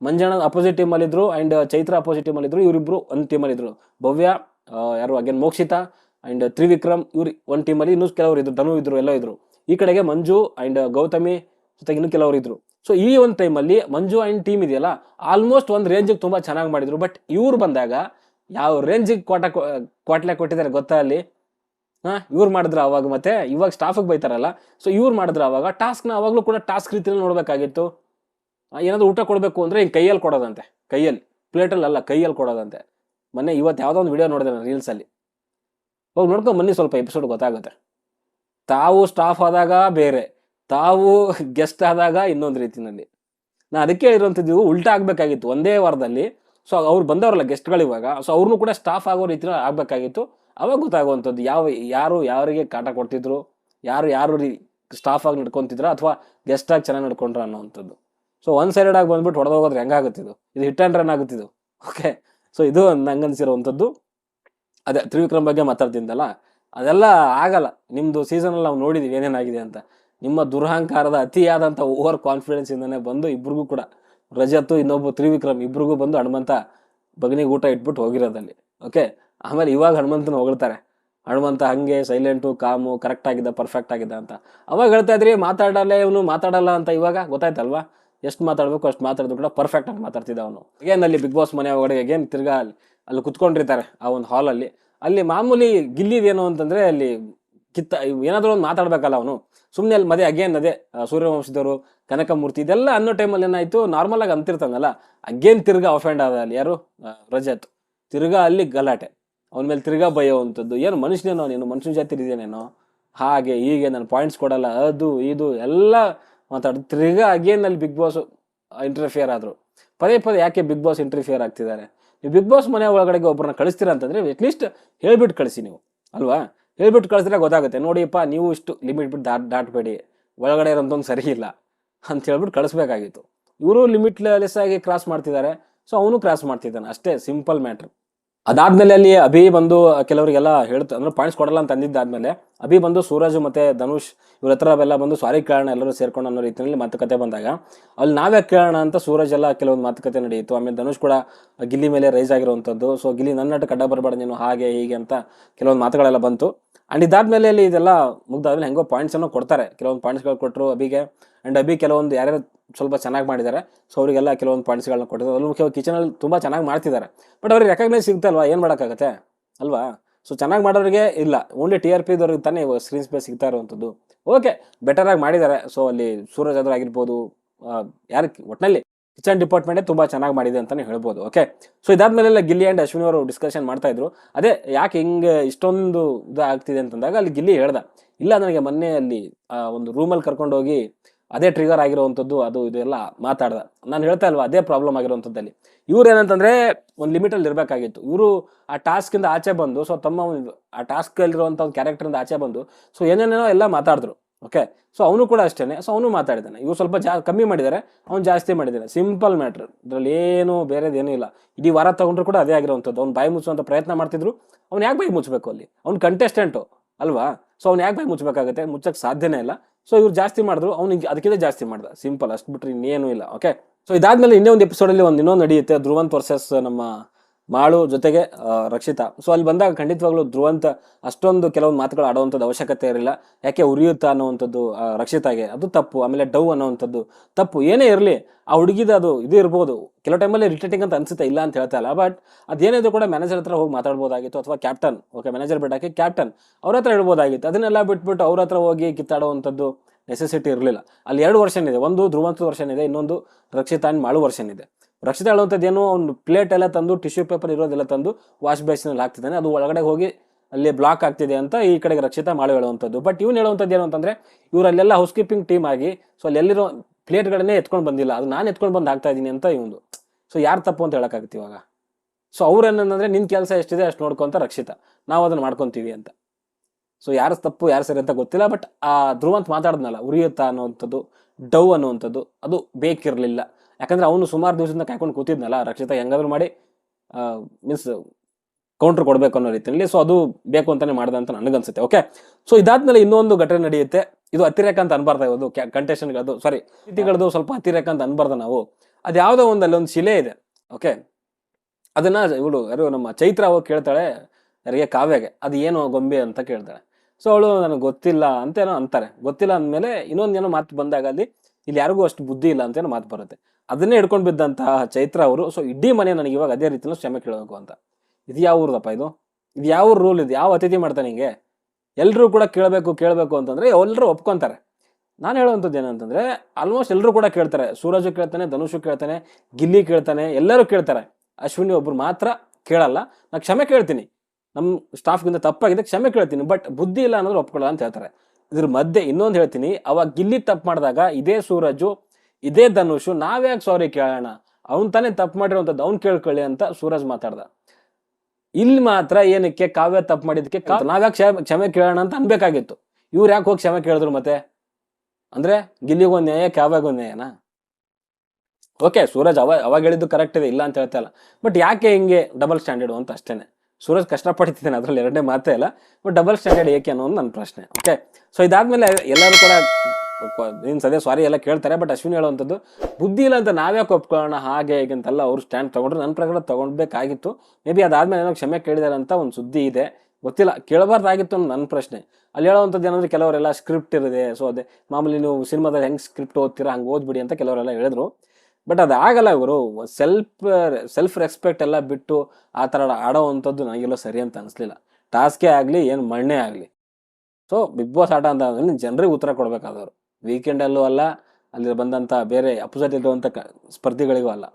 Speaker 1: ಮಂಜಣ್ಣ ಅಪೋಸಿಟ್ ಟೀಮಲ್ಲಿದ್ದರು ಆ್ಯಂಡ್ ಚೈತ್ರ ಅಪೋಸಿಟ್ ಟೀಮಲ್ಲಿ ಇವರಿಬ್ಬರು ಒಂದು ಟೀಮಲ್ಲಿದ್ದರು ಭವ್ಯ ಯಾರು ಅಗೇನ್ ಮೋಕ್ಷಿತಾ ಅಂಡ್ ತ್ರಿವಿಕ್ರಮ್ ಇವ್ರು ಒಂದು ಟೀಮಲ್ಲಿ ಇನ್ನೂ ಕೆಲವರು ಇದ್ರು, ಧನು ಇದ್ರು, ಎಲ್ಲ ಇದ್ರು. ಈ ಕಡೆಗೆ ಮಂಜು ಅಂಡ್ ಗೌತಮಿ ಜೊತೆಗೆ ಇನ್ನೂ ಕೆಲವರು ಇದ್ರು. ಸೊ ಈ ಒಂದು ಟೈಮಲ್ಲಿ ಮಂಜು ಅಂಡ್ ಟೀಮ್ ಇದೆಯಲ್ಲ ಆಲ್ಮೋಸ್ಟ್ ಒಂದು ರೇಂಜಿಗೆ ತುಂಬಾ ಚೆನ್ನಾಗಿ ಮಾಡಿದ್ರು. ಬಟ್ ಇವ್ರು ಬಂದಾಗ ಯಾವ ರೇಂಜಿಗೆ ಕೋಟ ಕ್ವಾಟ್ಲೆ ಕೊಟ್ಟಿದ್ದಾರೆ ಗೊತ್ತಾ ಅಲ್ಲಿ? ಹಾ, ಇವ್ರು ಮಾಡಿದ್ರು ಅವಾಗ ಮತ್ತೆ, ಇವಾಗ ಸ್ಟಾಫಿಗೆ ಬೈತಾರಲ್ಲ. ಸೊ ಇವ್ರು ಮಾಡಿದ್ರು ಅವಾಗ ಟಾಸ್ಕ್ನ ಅವಾಗಲೂ ಕೂಡ ಟಾಸ್ಕ್ ರೀತಿಯಲ್ಲಿ ನೋಡ್ಬೇಕಾಗಿತ್ತು. ಏನಾದ್ರು ಊಟ ಕೊಡಬೇಕು ಅಂದ್ರೆ ಹಿಂಗೆ ಕೈಯಲ್ಲಿ ಕೊಡೋದಂತೆ. ಕೈಯಲ್ಲಿ, ಪ್ಲೇಟಲ್ಲಿ ಅಲ್ಲ, ಕೈಯಲ್ಲಿ ಕೊಡೋದಂತೆ. ಮೊನ್ನೆ ಇವತ್ತು ಯಾವುದೋ ಒಂದು ವಿಡಿಯೋ ನೋಡಿದೆ ನಾನು ರೀಲ್ಸಲ್ಲಿ ಹೋಗಿ ನೋಡ್ಕೊಂಡು ಬನ್ನಿ ಸ್ವಲ್ಪ ಎಪಿಸೋಡ್ ಗೊತ್ತಾಗುತ್ತೆ. ತಾವು ಸ್ಟಾಫ್ ಆದಾಗ ಬೇರೆ, ತಾವು ಗೆಸ್ಟ್ ಆದಾಗ ಇನ್ನೊಂದು ರೀತಿಯಲ್ಲಿ ನಾನು ಅದಕ್ಕೆ ಹೇಳಿರುವಂಥದ್ದು ಉಲ್ಟಾ ಆಗಬೇಕಾಗಿತ್ತು ಒಂದೇ ವಾರದಲ್ಲಿ. ಸೊ ಅವ್ರು ಬಂದವರಲ್ಲ ಗೆಸ್ಟ್ಗಳು ಇವಾಗ ಸೊ ಅವ್ರನ್ನೂ ಕೂಡ ಸ್ಟಾಫ್ ಆಗೋ ರೀತಿ ಆಗಬೇಕಾಗಿತ್ತು. ಅವಾಗ ಗೊತ್ತಾಗುವಂಥದ್ದು ಯಾವ, ಯಾರು ಯಾರಿಗೆ ಕಾಟ ಕೊಡ್ತಿದ್ರು, ಯಾರು ಯಾರು ಸ್ಟಾಫ್ ಆಗಿ ನಡ್ಕೊತಿದ್ರು ಅಥವಾ ಗೆಸ್ಟ್ ಆಗಿ ಚೆನ್ನಾಗಿ ನಡ್ಕೊಂಡ್ರ ಅನ್ನೋವಂಥದ್ದು. ಸೊ ಒನ್ ಸೈಡೆಡ್ ಆಗಿ ಬಂದ್ಬಿಟ್ಟು ಹೊಡೆದೋಗೋದ್ರೆ ಹೆಂಗಾಗುತ್ತಿದ್ದು ಇದು? ಹಿಟ್ ಆ್ಯಂಡ್ ರನ್ ಆಗುತ್ತಿದ್ದು ಓಕೆ ಸೊ ಇದು ನಂಗನ್ಸಿರುವಂಥದ್ದು. ಅದೇ ತ್ರಿವಿಕ್ರಮ್ ಬಗ್ಗೆ ಮಾತಾಡ್ತಿದ್ದಲ್ಲ, ಅದೆಲ್ಲ ಆಗಲ್ಲ. ನಿಮ್ಮದು ಸೀಸನಲ್ಲಿ ನಾವು ನೋಡಿದ್ದೀವಿ ಏನೇನಾಗಿದೆ ಅಂತ. ನಿಮ್ಮ ದುರಹಂಕಾರದ ಅತಿಯಾದಂಥ ಓವರ್ ಕಾನ್ಫಿಡೆನ್ಸ್ ಇಂದನೇ ಬಂದು ಇಬ್ರಿಗೂ ಕೂಡ, ರಜತ್ತು, ಇನ್ನೊಬ್ಬ ತ್ರಿವಿಕ್ರಮ್ ಇಬ್ರಿಗೂ ಬಂದು ಹನುಮಂತ ಬಗನಿಗೆ ಊಟ ಇಟ್ಬಿಟ್ಟು ಹೋಗಿರೋದಲ್ಲಿ. ಓಕೆ ಆಮೇಲೆ ಇವಾಗ ಹನುಮಂತನ ಹೊಗಳ್ತಾರೆ. ಹನುಮಂತ ಹಂಗೆ ಸೈಲೆಂಟು ಕಾಮು ಕರೆಕ್ಟ್ ಆಗಿದ್ದ ಪರ್ಫೆಕ್ಟ್ ಆಗಿದ್ದ ಅಂತ. ಅವಾಗ ಹೇಳ್ತಾ ಇದ್ರಿ ಮಾತಾಡಲ್ಲ ಇವನು, ಮಾತಾಡಲ್ಲ ಅಂತ ಇವಾಗ ಗೊತ್ತಾಯ್ತಲ್ವಾ? ಎಷ್ಟು ಮಾತಾಡಬೇಕು ಅಷ್ಟು ಮಾತಾಡಿದ್ರು ಕೂಡ ಪರ್ಫೆಕ್ಟ್ ಆಗಿ ಮಾತಾಡ್ತಿದ್ದ ಅವನು. ಅಗೇನ್ ಅಲ್ಲಿ ಬಿಗ್ ಬಾಸ್ ಮನೆ ಒಳಗಡೆ ಅಗೇನ್ ತಿರ್ಗಾ ಅಲ್ಲಿ ಅಲ್ಲಿ ಕುತ್ಕೊಂಡಿರ್ತಾರೆ ಆ ಒಂದು ಹಾಲಲ್ಲಿ ಅಲ್ಲಿ. ಮಾಮೂಲಿ ಗಿಲ್ಲಿದೇನು ಅಂತಂದ್ರೆ ಅಲ್ಲಿ ಕಿತ್ತ, ಏನಾದರೂ ಒಂದು ಮಾತಾಡಬೇಕಲ್ಲ ಅವನು. ಸುಮ್ಮನೆ ಅಲ್ಲಿ ಮದೆ ಅಗೇನ್ ಅದೇ ಸೂರ್ಯವಂಶದವರು, ಕನಕಮೂರ್ತಿ ಇದೆಲ್ಲ ಅನ್ನೋ ಟೈಮಲ್ಲಿ ಏನಾಯ್ತು ನಾರ್ಮಲ್ ಆಗಿ ಅಂತಿರ್ತಾನಲ್ಲ ಅಗೇನ್ ತಿರ್ಗಾ ಅಫೆಂಡ್ ಆದ ಅಲ್ಲಿ ಯಾರು? ರಜತ್. ತಿರ್ಗಾ ಅಲ್ಲಿ ಗಲಾಟೆ. ಅವನ ಮೇಲೆ ತಿರ್ಗಾ ಬಯ್ಯೋವಂಥದ್ದು ಏನು ಮನುಷ್ಯನೇನೋ ನೀನು? ಮನುಷ್ಯನ ಜಾತಿ ಇದೆಯೇನೇನೋ ಹಾಗೆ ಹೀಗೆ ನಾನು ಪಾಯಿಂಟ್ಸ್ ಕೊಡಲ್ಲ, ಅದು, ಇದು, ಎಲ್ಲ ಮಾತಾಡೋದು. ತಿರ್ಗಾ ಅಗೇನ್ ಅಲ್ಲಿ ಬಿಗ್ ಬಾಸ್ ಇಂಟರ್ಫಿಯರ್ ಆದರು. ಪದೇ ಪದೇ ಯಾಕೆ ಬಿಗ್ ಬಾಸ್ ಇಂಟರ್ಫಿಯರ್ ಆಗ್ತಿದ್ದಾರೆ? ನೀವು ಬಿಗ್ ಬಾಸ್ ಮನೆ ಒಳಗಡೆಗೆ ಒಬ್ಬರನ್ನ ಕಳಿಸ್ತೀರಾ ಅಂತಂದರೆ ಅಟ್ಲೀಸ್ಟ್ ಹೇಳ್ಬಿಟ್ಟು ಕಳಿಸಿ ನೀವು. ಅಲ್ವಾ? ಹೇಳ್ಬಿಟ್ಟು ಕಳಿಸಿದ್ರೆ ಗೊತ್ತಾಗುತ್ತೆ. ನೋಡಿಯಪ್ಪ ನೀವು ಇಷ್ಟು ಲಿಮಿಟ್ ಬಿಟ್ಟು ದಾಟ್ ದಾಟಬೇಡಿ. ಒಳಗಡೆ ಇರೋಂಥೊಂದು ಸರಿ ಇಲ್ಲ ಅಂತ ಹೇಳ್ಬಿಟ್ಟು ಕಳಿಸ್ಬೇಕಾಗಿತ್ತು. ಇವರು ಲಿಮಿಟ್ ಲೆಸ್ ಆಗಿ ಕ್ರಾಸ್ ಮಾಡ್ತಿದ್ದಾರೆ. ಸೊ ಅವನು ಕ್ರಾಸ್ ಮಾಡ್ತಿದ್ದಾನೆ. ಅಷ್ಟೇ ಸಿಂಪಲ್ ಮ್ಯಾಟ್ರ್ ಅದಾದ್ಮೇಲೆ ಅಲ್ಲಿ ಅಭಿ ಬಂದು ಕೆಲವರಿಗೆಲ್ಲ ಹೇಳ್ತ ಅಂದ್ರೆ ಪಾಯಿಂಟ್ಸ್ ಕೊಡಲ್ಲ ಅಂತ ಅಂದಿದ್ದಾದ್ಮೇಲೆ ಅಭಿ ಬಂದು ಸೂರಜ್ ಮತ್ತೆ ಧನುಷ್ ಇವ್ರ ಹತ್ರ ಅವೆಲ್ಲ ಬಂದು ಸಾರಿ ಕೇಳೋಣ ಎಲ್ಲರೂ ಸೇರ್ಕೊಂಡು ಅನ್ನೋ ರೀತಿಯಲ್ಲಿ ಮಾತುಕತೆ ಬಂದಾಗ, ಅಲ್ಲಿ ನಾವೇ ಕೇಳೋಣ ಅಂತ ಸೂರಜ್ ಎಲ್ಲ ಕೆಲವೊಂದು ಮಾತುಕತೆ ನಡೆಯಿತು. ಆಮೇಲೆ ಧನುಷ್ ಕೂಡ ಗಿಲ್ಲಿ ಮೇಲೆ ರೈಸ್ ಆಗಿರುವಂಥದ್ದು. ಸೊ ಗಿಲ್ಲಿ ನನ್ನ ಕಡ್ಡ ಬರಬಾರ್ದು ನೀನು ಹಾಗೆ, ಹೀಗೆ ಅಂತ ಕೆಲವೊಂದು ಮಾತುಗಳೆಲ್ಲ ಬಂತು. ಆ್ಯಂಡ್ ಇದಾದ್ಮೇಲೆ ಅಲ್ಲಿ ಇದೆಲ್ಲ ಮುಗ್ದಾದ್ಮೇಲೆ ಹೆಂಗೋ ಪಾಯಿಂಟ್ಸ್ ಅನ್ನು ಕೊಡ್ತಾರೆ. ಕೆಲವೊಂದು ಪಾಯಿಂಟ್ಸ್ಗಳು ಕೊಟ್ಟರು ಅಭಿಗೆ. ಆ್ಯಂಡ್ ಅಭಿ ಕೆಲವೊಂದು ಯಾರ್ಯಾರು ಸ್ವಲ್ಪ ಚೆನ್ನಾಗಿ ಮಾಡಿದ್ದಾರೆ ಸೊ ಅವರಿಗೆಲ್ಲ ಕೆಲವೊಂದು ಪಾಯಿಂಟ್ಸ್ಗಳನ್ನ ಕೊಟ್ಟಿದ್ದಾರೆ. ಅದ್ರ ಮುಖ್ಯವಾಗಿ ಕಿಚನಲ್ಲಿ ತುಂಬ ಚೆನ್ನಾಗಿ ಮಾಡ್ತಿದ್ದಾರೆ. ಬಟ್ ಅವ್ರಿಗೆ ರೆಕಗ್ನೈಸ್ ಸಿಗ್ತಲ್ವಾ ಏನು ಮಾಡೋಕ್ಕಾಗತ್ತೆ? ಅಲ್ವಾ? ಸೊ ಚೆನ್ನಾಗಿ ಮಾಡೋರಿಗೆ ಇಲ್ಲ. ಓನ್ಲಿ ಟಿ ಆರ್ ಪಿ ಇದ್ದವ್ರಿಗೆ ತಾನೇ ಸ್ಕ್ರೀನ್ ಸ್ಪೇಸ್ ಸಿಗ್ತಾ ಇರುವಂಥದ್ದು. ಓಕೆ ಬೆಟರ್ ಆಗಿ ಮಾಡಿದ್ದಾರೆ ಸೊ ಅಲ್ಲಿ ಸೂರಜ್ ಅದ್ರ ಆಗಿರ್ಬೋದು ಯಾರು ಒಟ್ಟಿನಲ್ಲಿ ಕಿಚನ್ ಡಿಪಾರ್ಟ್ಮೆಂಟೇ ತುಂಬ ಚೆನ್ನಾಗಿ ಮಾಡಿದೆ ಅಂತಲೇ ಹೇಳ್ಬೋದು. ಓಕೆ ಸೊ ಇದಾದ್ಮೇಲೆಲ್ಲ ಗಿಲ್ಲಿ ಆ್ಯಂಡ್ ಅಶ್ವಿನಿ ಅವರು ಡಿಸ್ಕಷನ್ ಮಾಡ್ತಾ ಇದ್ರು. ಅದೇ ಯಾಕೆ ಹಿಂಗೆ ಇಷ್ಟೊಂದು ಇದು ಆಗ್ತಿದೆ ಅಂತಂದಾಗ ಅಲ್ಲಿ ಗಿಲ್ಲಿ ಹೇಳ್ದ, ಇಲ್ಲ, ನನಗೆ ಮೊನ್ನೆ ಅಲ್ಲಿ ಒಂದು ರೂಮಲ್ಲಿ ಕರ್ಕೊಂಡೋಗಿ ಅದೇ ಟ್ರಿಗರ್ ಆಗಿರುವಂಥದ್ದು, ಅದು ಇದೆಲ್ಲ ಮಾತಾಡ್ದ. ನಾನು ಹೇಳ್ತಾ ಇಲ್ವಾ, ಅದೇ ಪ್ರಾಬ್ಲಮ್ ಆಗಿರುವಂಥದ್ದಲ್ಲಿ. ಇವ್ರು ಏನಂತಂದ್ರೆ ಒಂದು ಲಿಮಿಟಲ್ಲಿ ಇರಬೇಕಾಗಿತ್ತು. ಇವರು ಆ ಟಾಸ್ಕಿಂದ ಆಚೆ ಬಂದು ಸೊ ತಮ್ಮ ಆ ಟಾಸ್ಕಲ್ಲಿರುವಂಥ ಒಂದು ಕ್ಯಾರೆಕ್ಟರಿಂದ ಆಚೆ ಬಂದು ಸೊ ಏನೇನೇನೋ ಎಲ್ಲ ಮಾತಾಡಿದ್ರು ಓಕೆ ಸೊ ಅವನು ಕೂಡ ಅಷ್ಟೇನೆ ಸೊ ಅವನು ಮಾತಾಡಿದ್ದಾನೆ. ಇವ್ರು ಸ್ವಲ್ಪ ಜಾ, ಕಮ್ಮಿ ಮಾಡಿದ್ದಾರೆ, ಅವ್ನು ಜಾಸ್ತಿ ಮಾಡಿದ್ದಾನೆ. ಸಿಂಪಲ್ ಮ್ಯಾಟ್ರ್ ಇದ್ರಲ್ಲಿ ಏನು ಬೇರೆದೇನೂ ಇಲ್ಲ. ಇಡೀ ವಾರ ತಗೊಂಡ್ರು ಕೂಡ ಅದೇ ಆಗಿರುವಂಥದ್ದು. ಅವ್ನು ಬಾಯಿ ಮುಚ್ಚುವಂಥ ಪ್ರಯತ್ನ ಮಾಡ್ತಿದ್ರು. ಅವ್ನು ಯಾಕೆ ಬಾಯಿ ಮುಚ್ಚಬೇಕು ಅಲ್ಲಿ? ಅವ್ನು ಕಂಟೆಸ್ಟೆಂಟು ಅಲ್ವಾ? ಸೊ ಅವ್ನು ಯಾಕೆ ಬಾಯಿ ಮುಚ್ಚಬೇಕಾಗುತ್ತೆ? ಮುಚ್ಚಕ್ಕೆ ಸಾಧ್ಯನೇ ಇಲ್ಲ. ಸೊ ಇವ್ರು ಜಾಸ್ತಿ ಮಾಡಿದ್ರು, ಅವ್ನಿಗೆ ಅದಕ್ಕಿಂತ ಜಾಸ್ತಿ ಮಾಡ್ದ. ಸಿಂಪಲ್ ಅಷ್ಟು ಬಿಟ್ರೆ ಇನ್ನೇನು ಇಲ್ಲ ಓಕೆ ಸೊ ಇದಾದ್ಮೇಲೆ ಇನ್ನೇ ಒಂದು ಎಪಿಸೋಡಲ್ಲಿ ಒಂದು ಇನ್ನೊಂದು ನಡೆಯುತ್ತೆ. ಧ್ರುವಂತ್ ವರ್ಸಸ್ ನಮ್ಮ ಮಾಳು ಜೊತೆಗೆ ರಕ್ಷಿತಾ. ಸೊ ಅಲ್ಲಿ ಬಂದಾಗ ಖಂಡಿತವಾಗ್ಲೂ ಧ್ರುವಂತ ಅಷ್ಟೊಂದು ಕೆಲವೊಂದು ಮಾತುಗಳು ಆಡುವಂಥದ್ದು ಅವಶ್ಯಕತೆ ಇರಲಿಲ್ಲ. ಯಾಕೆ ಉರಿಯುತ್ತಾ ಅನ್ನುವಂಥದ್ದು ರಕ್ಷಿತಾಗೆ, ಅದು ತಪ್ಪು. ಆಮೇಲೆ ಡೌ ಅನ್ನೋವಂಥದ್ದು ತಪ್ಪು. ಏನೇ ಇರಲಿ, ಆ ಹುಡುಗಿದ ಅದು, ಇದು ಇರ್ಬೋದು. ಕೆಲವು ಟೈಮಲ್ಲಿ ರಿಟೇಟಿಂಗ್ ಅಂತ ಅನಿಸುತ್ತೆ, ಇಲ್ಲ ಅಂತ ಹೇಳ್ತಾ ಇಲ್ಲ. ಬಟ್ ಅದೇನಿದ್ರು ಕೂಡ ಮ್ಯಾನೇಜರ್ ಹತ್ರ ಹೋಗಿ ಮಾತಾಡ್ಬೋದಾಗಿತ್ತು ಅಥವಾ ಕ್ಯಾಪ್ಟನ್ ಓಕೆ ಮ್ಯಾನೇಜರ್ ಬಿಡಾಕಿ ಕ್ಯಾಪ್ಟನ್ ಅವ್ರ ಹತ್ರ ಹೇಳ್ಬೋದಾಗಿತ್ತು. ಅದನ್ನೆಲ್ಲ ಬಿಟ್ಬಿಟ್ಟು ಅವ್ರ ಹತ್ರ ಹೋಗಿ ಕಿತ್ತಾಡುವಂಥದ್ದು ನೆಸೆಸಿಟಿ ಇರಲಿಲ್ಲ. ಅಲ್ಲಿ ಎರಡು ವರ್ಷನಿದೆ ಒಂದು ಧ್ರುವಂತದ ವರ್ಷನ್ ಇದೆ, ಇನ್ನೊಂದು ರಕ್ಷಿತಾ ಅಂಡ್ ಮಾಳು ವರ್ಷನ್ ಇದೆ. ರಕ್ಷಿತಾ ಹೇಳುವಂಥದ್ದು ಏನು ಒಂದು ಪ್ಲೇಟ್ ಎಲ್ಲ ತಂದು ಟಿಶ್ಯೂ ಪೇಪರ್ ಇರೋದೆಲ್ಲ ತಂದು ವಾಶ್ ಬೇಸಿನಲ್ಲಿ ಹಾಕ್ತಿದ್ದಾನೆ. ಅದು ಒಳಗಡೆ ಹೋಗಿ ಅಲ್ಲಿ ಬ್ಲಾಕ್ ಆಗ್ತಿದೆ ಅಂತ ಈ ಕಡೆಗೆ ರಕ್ಷಿತಾ ಮಾಡಿ ಹೇಳುವಂಥದ್ದು. ಬಟ್ ಇವ್ನು ಹೇಳುವಂಥದ್ದು ಏನು ಅಂತಂದರೆ, ಇವರಲ್ಲೆಲ್ಲ ಹೌಸ್ ಕೀಪಿಂಗ್ ಟೀಮ್ ಆಗಿ ಸೊ ಅಲ್ಲೆಲ್ಲಿರೋ ಪ್ಲೇಟ್ಗಳನ್ನೇ ಎತ್ಕೊಂಡು ಬಂದಿಲ್ಲ. ಅದು ನಾನು ಎತ್ಕೊಂಡು ಬಂದು ಹಾಕ್ತಾ ಇದ್ದೀನಿ ಅಂತ ಇವನು. ಸೊ ಯಾರು ತಪ್ಪು ಅಂತ ಹೇಳೋಕ್ಕಾಗುತ್ತೆ ಇವಾಗ? ಸೊ ಅವ್ರೇನಂದ್ರೆ ನಿನ್ನ ಕೆಲಸ ಎಷ್ಟಿದೆ ಅಷ್ಟು ನೋಡ್ಕೊಂತ ರಕ್ಷಿತ. ನಾವು ಅದನ್ನು ಮಾಡ್ಕೊತೀವಿ ಅಂತ. ಸೊ ಯಾರು ತಪ್ಪು, ಯಾರು ಸರಿ ಅಂತ ಗೊತ್ತಿಲ್ಲ ಬಟ್ ಆ ಧ್ರುವಂತ ಮಾತಾಡಿದ್ನಲ್ಲ, ಉರಿಯುತ್ತಾ ಅನ್ನುವಂಥದ್ದು ಡವ್ ಅನ್ನುವಂಥದ್ದು, ಅದು ಬೇಕಿರಲಿಲ್ಲ. ಯಾಕಂದ್ರೆ ಅವನು ಸುಮಾರು ದಿವಸದಿಂದ ಕಾಯ್ಕೊಂಡು ಕೂತಿದ್ನಲ್ಲ, ರಕ್ಷಿತ ಹೆಂಗಾದ್ರೂ ಮಾಡಿ ಮೀನ್ಸ್ ಕೌಂಟರ್ ಕೊಡಬೇಕು ಅನ್ನೋ ರೀತಿಯಲ್ಲಿ. ಸೊ ಅದು ಬೇಕು ಅಂತಾನೆ ಮಾಡ್ದ ಅಂತ ನನಗನ್ಸುತ್ತೆ ಓಕೆ ಸೊ ಇದಾದ್ಮೇಲೆ ಇನ್ನೊಂದು ಘಟನೆ ನಡೆಯುತ್ತೆ. ಇದು ಅತಿರೇಕ ಅಂತ ಅನ್ಬಾರ್ದ ಇವತ್ತು ಕಂಟೆಷನ್ಗಳದು ಸಾರಿ ಸ್ಥಿತಿಗಳದು ಸ್ವಲ್ಪ ಅತಿರೇಕ ಅಂತ ಅನ್ಬಾರ್ದ ನಾವು. ಅದು ಯಾವುದೋ ಒಂದು ಶಿಲೆ ಇದೆ ಓಕೆ ಅದನ್ನ ಇವಳು, ಯಾರು ನಮ್ಮ ಚೈತ್ರ ಹೋಗಿ ಕೇಳ್ತಾಳೆ, ಯಾರಿಗೆ ಕಾವ್ಯಗೆ, ಅದು ಏನು ಗೊಂಬೆ ಅಂತ ಕೇಳ್ತಾಳೆ? ಸೊ ಅವಳು, ನನಗೆ ಗೊತ್ತಿಲ್ಲ ಅಂತೇನೋ ಅಂತಾರೆ. ಗೊತ್ತಿಲ್ಲ ಅಂದಮೇಲೆ ಇನ್ನೊಂದೇನೋ ಮಾತು ಬಂದಾಗ ಅಲ್ಲಿ, ಇಲ್ಲಿ ಯಾರಿಗೂ ಅಷ್ಟು ಬುದ್ಧಿ ಇಲ್ಲ ಅಂತೇನೋ ಮಾತು ಬರುತ್ತೆ. ಅದನ್ನೇ ಹಿಡ್ಕೊಂಡು ಬಿದ್ದಂತಹ ಚೈತ್ರ ಅವರು ಸೊ ಇಡೀ ಮನೆ ನನಗೆ ಇವಾಗ ಅದೇ ರೀತಿಯಲ್ಲಿ ಕ್ಷಮೆ ಕೇಳಬೇಕು ಅಂತ. ಇದು ಯಾವ ಊರದಪ್ಪ ಇದು? ಇದು ಯಾವ ರೂಲ್ ಇದು? ಯಾವ ಅತಿಥಿ ಮಾಡ್ತಾನೆ ಹಿಂಗೆ ಎಲ್ಲರೂ ಕೂಡ ಕೇಳಬೇಕು ಕೇಳಬೇಕು ಅಂತಂದ್ರೆ ಎಲ್ಲರೂ ಒಪ್ಕೊಂತಾರೆ. ನಾನು ಹೇಳುವಂಥದ್ದು ಏನಂತಂದ್ರೆ ಆಲ್ಮೋಸ್ಟ್ ಎಲ್ಲರೂ ಕೂಡ ಕೇಳ್ತಾರೆ. ಸೂರಜು ಕೇಳ್ತಾನೆ, ಧನುಷು ಕೇಳ್ತಾನೆ, ಗಿಲ್ಲಿ ಕೇಳ್ತಾನೆ, ಎಲ್ಲರೂ ಕೇಳ್ತಾರೆ. ಅಶ್ವಿನಿ ಒಬ್ರು ಮಾತ್ರ ಕೇಳಲ್ಲ. ನಾನು ಕ್ಷಮೆ ಕೇಳ್ತೀನಿ. ನಮ್ಮ ಸ್ಟಾಫ್ಗಿಂತ ತಪ್ಪಾಗಿದೆ, ಕ್ಷಮೆ ಕೇಳ್ತೀನಿ. ಬಟ್ ಬುದ್ಧಿ ಇಲ್ಲ ಅನ್ನೋದು ಒಪ್ಕೊಳ್ಳಲ್ಲ ಅಂತ ಹೇಳ್ತಾರೆ. ಇದ್ರ ಮಧ್ಯೆ ಇನ್ನೊಂದು ಹೇಳ್ತೀನಿ. ಅವಾಗ ಗಿಲ್ಲಿ ತಪ್ಪು ಮಾಡಿದಾಗ ಇದೇ ಸೂರಜು ಇದೇ ಧನುಷು ನಾವ್ಯಾಕೆ ಸಾರಿ ಕೇಳೋಣ? ಅವ್ನ್ ತಾನೇ ತಪ್ಪು ಮಾಡಿರುವಂಥದ್ದು ಅವ್ನು ಕೇಳ್ಕೊಳ್ಳಿ ಅಂತ ಸೂರಜ್ ಮಾತಾಡ್ದ. ಇಲ್ಲಿ ಮಾತ್ರ ಏನಕ್ಕೆ ಕಾವ್ಯ ತಪ್ಪು ಮಾಡಿದಕ್ಕೆ ನಾವ್ಯಾಕೆ ಕ್ಷಮೆ ಕ್ಷಮೆ ಕೇಳೋಣ ಅಂತ ಅನ್ಬೇಕಾಗಿತ್ತು. ಇವ್ರು ಯಾಕೆ ಹೋಗಿ ಕ್ಷಮೆ ಕೇಳಿದ್ರು ಮತ್ತೆ? ಅಂದ್ರೆ ಗಿಲ್ಲಿಗೊಂದು ನ್ಯಾಯ ಕಾವ್ಯಗೊಂದು ನ್ಯಾಯನಾ? ಓಕೆ, ಸೂರಜ್ ಅವ ಅವಾಗ ಹೇಳಿದ್ದು ಕರೆಕ್ಟ್ ಇದೆ, ಇಲ್ಲ ಅಂತ ಹೇಳ್ತಾ ಇಲ್ಲ. ಬಟ್ ಯಾಕೆ ಹಿಂಗೆ ಡಬಲ್ ಸ್ಟ್ಯಾಂಡರ್ಡ್ ಅಂತ ಅಷ್ಟೇನೆ. ಸೂರಜ್ ಕಷ್ಟಪಡ್ತಿದ್ದೇನೆ, ಅದ್ರಲ್ಲಿ ಎರಡನೇ ಮಾತೇ ಇಲ್ಲ. ಬಟ್ ಡಬಲ್ ಸ್ಟ್ಯಾಂಡರ್ಡ್ ಏಕೆ ಅನ್ನೋದು ನನ್ನ ಪ್ರಶ್ನೆ ಓಕೆ ಸೊ ಇದಾದ್ಮೇಲೆ ಎಲ್ಲರೂ ಕೂಡ ನೀನು ಸದ್ಯ ಸಾರಿ ಎಲ್ಲ ಕೇಳ್ತಾರೆ ಬಟ್ ಅಶ್ವಿನಿ ಹೇಳುವಂಥದ್ದು, ಬುದ್ಧಿ ಇಲ್ಲ ಅಂತ ನಾವ್ಯಾಕೆ ಒಪ್ಕೊಳ್ಳೋಣ, ಹಾಗೆ ಹೀಗೆ ಅವರು ಸ್ಟ್ಯಾಂಡ್ ತೊಗೊಂಡ್ರು. ನನ್ನ ಪ್ರಕಾರ ತೊಗೊಳ್ಬೇಕಾಗಿತ್ತು ಮೇ ಬಿ ಅದಾದ್ಮೇಲೆ ಏನೋ ಕ್ಷಮೆ ಕೇಳಿದಾರೆ ಅಂತ ಒಂದು ಸುದ್ದಿ ಇದೆ. ಗೊತ್ತಿಲ್ಲ, ಕೇಳಬಾರ್ದಾಗಿತ್ತು ನನ್ನ ಪ್ರಶ್ನೆ. ಅಲ್ಲಿ ಹೇಳುವಂಥದ್ದು ಏನಂದ್ರೆ, ಕೆಲವರೆಲ್ಲ ಸ್ಕ್ರಿಪ್ಟ್ ಇರಿದೆ ಸೊ ಅದೇ, ಮಾಮೂಲಿ ನೀವು ಸಿನಿಮಾದಲ್ಲಿ ಹೆಂಗೆ ಸ್ಕ್ರಿಪ್ಟ್ ಓದ್ತೀರಾ, ಹಂಗೆ ಓದ್ಬಿಡಿ ಅಂತ ಕೆಲವರೆಲ್ಲ ಹೇಳಿದ್ರು. ಬಟ್ ಅದಾಗಲ್ಲ ಇವರು. ಸೆಲ್ಫ್ ಸೆಲ್ಫ್ ರೆಸ್ಪೆಕ್ಟ್ ಎಲ್ಲ ಬಿಟ್ಟು ಆ ಥರ ಆಡೋವಂಥದ್ದು ನನಗೆಲ್ಲೋ ಸರಿ ಅಂತ ಅನಿಸ್ಲಿಲ್ಲ. ಟಾಸ್ಕೇ ಆಗಲಿ, ಏನು ಮಣ್ಣೆ ಆಗಲಿ. ಸೊ ಬಿಗ್ ಬಾಸ್ ಆಟ ಅಂತ ಅಂದ್ರೆ ಜನರಿಗೆ ಉತ್ತರ ಕೊಡಬೇಕಾದವರು. ವೀಕೆಂಡಲ್ಲೂ ಅಲ್ಲ ಅಲ್ಲಿ ಬಂದಂಥ ಬೇರೆ ಅಪೋಸಿಟ್ ಇರುವಂಥ ಕ, ಸ್ಪರ್ಧಿಗಳಿಗೂ ಅಲ್ಲ.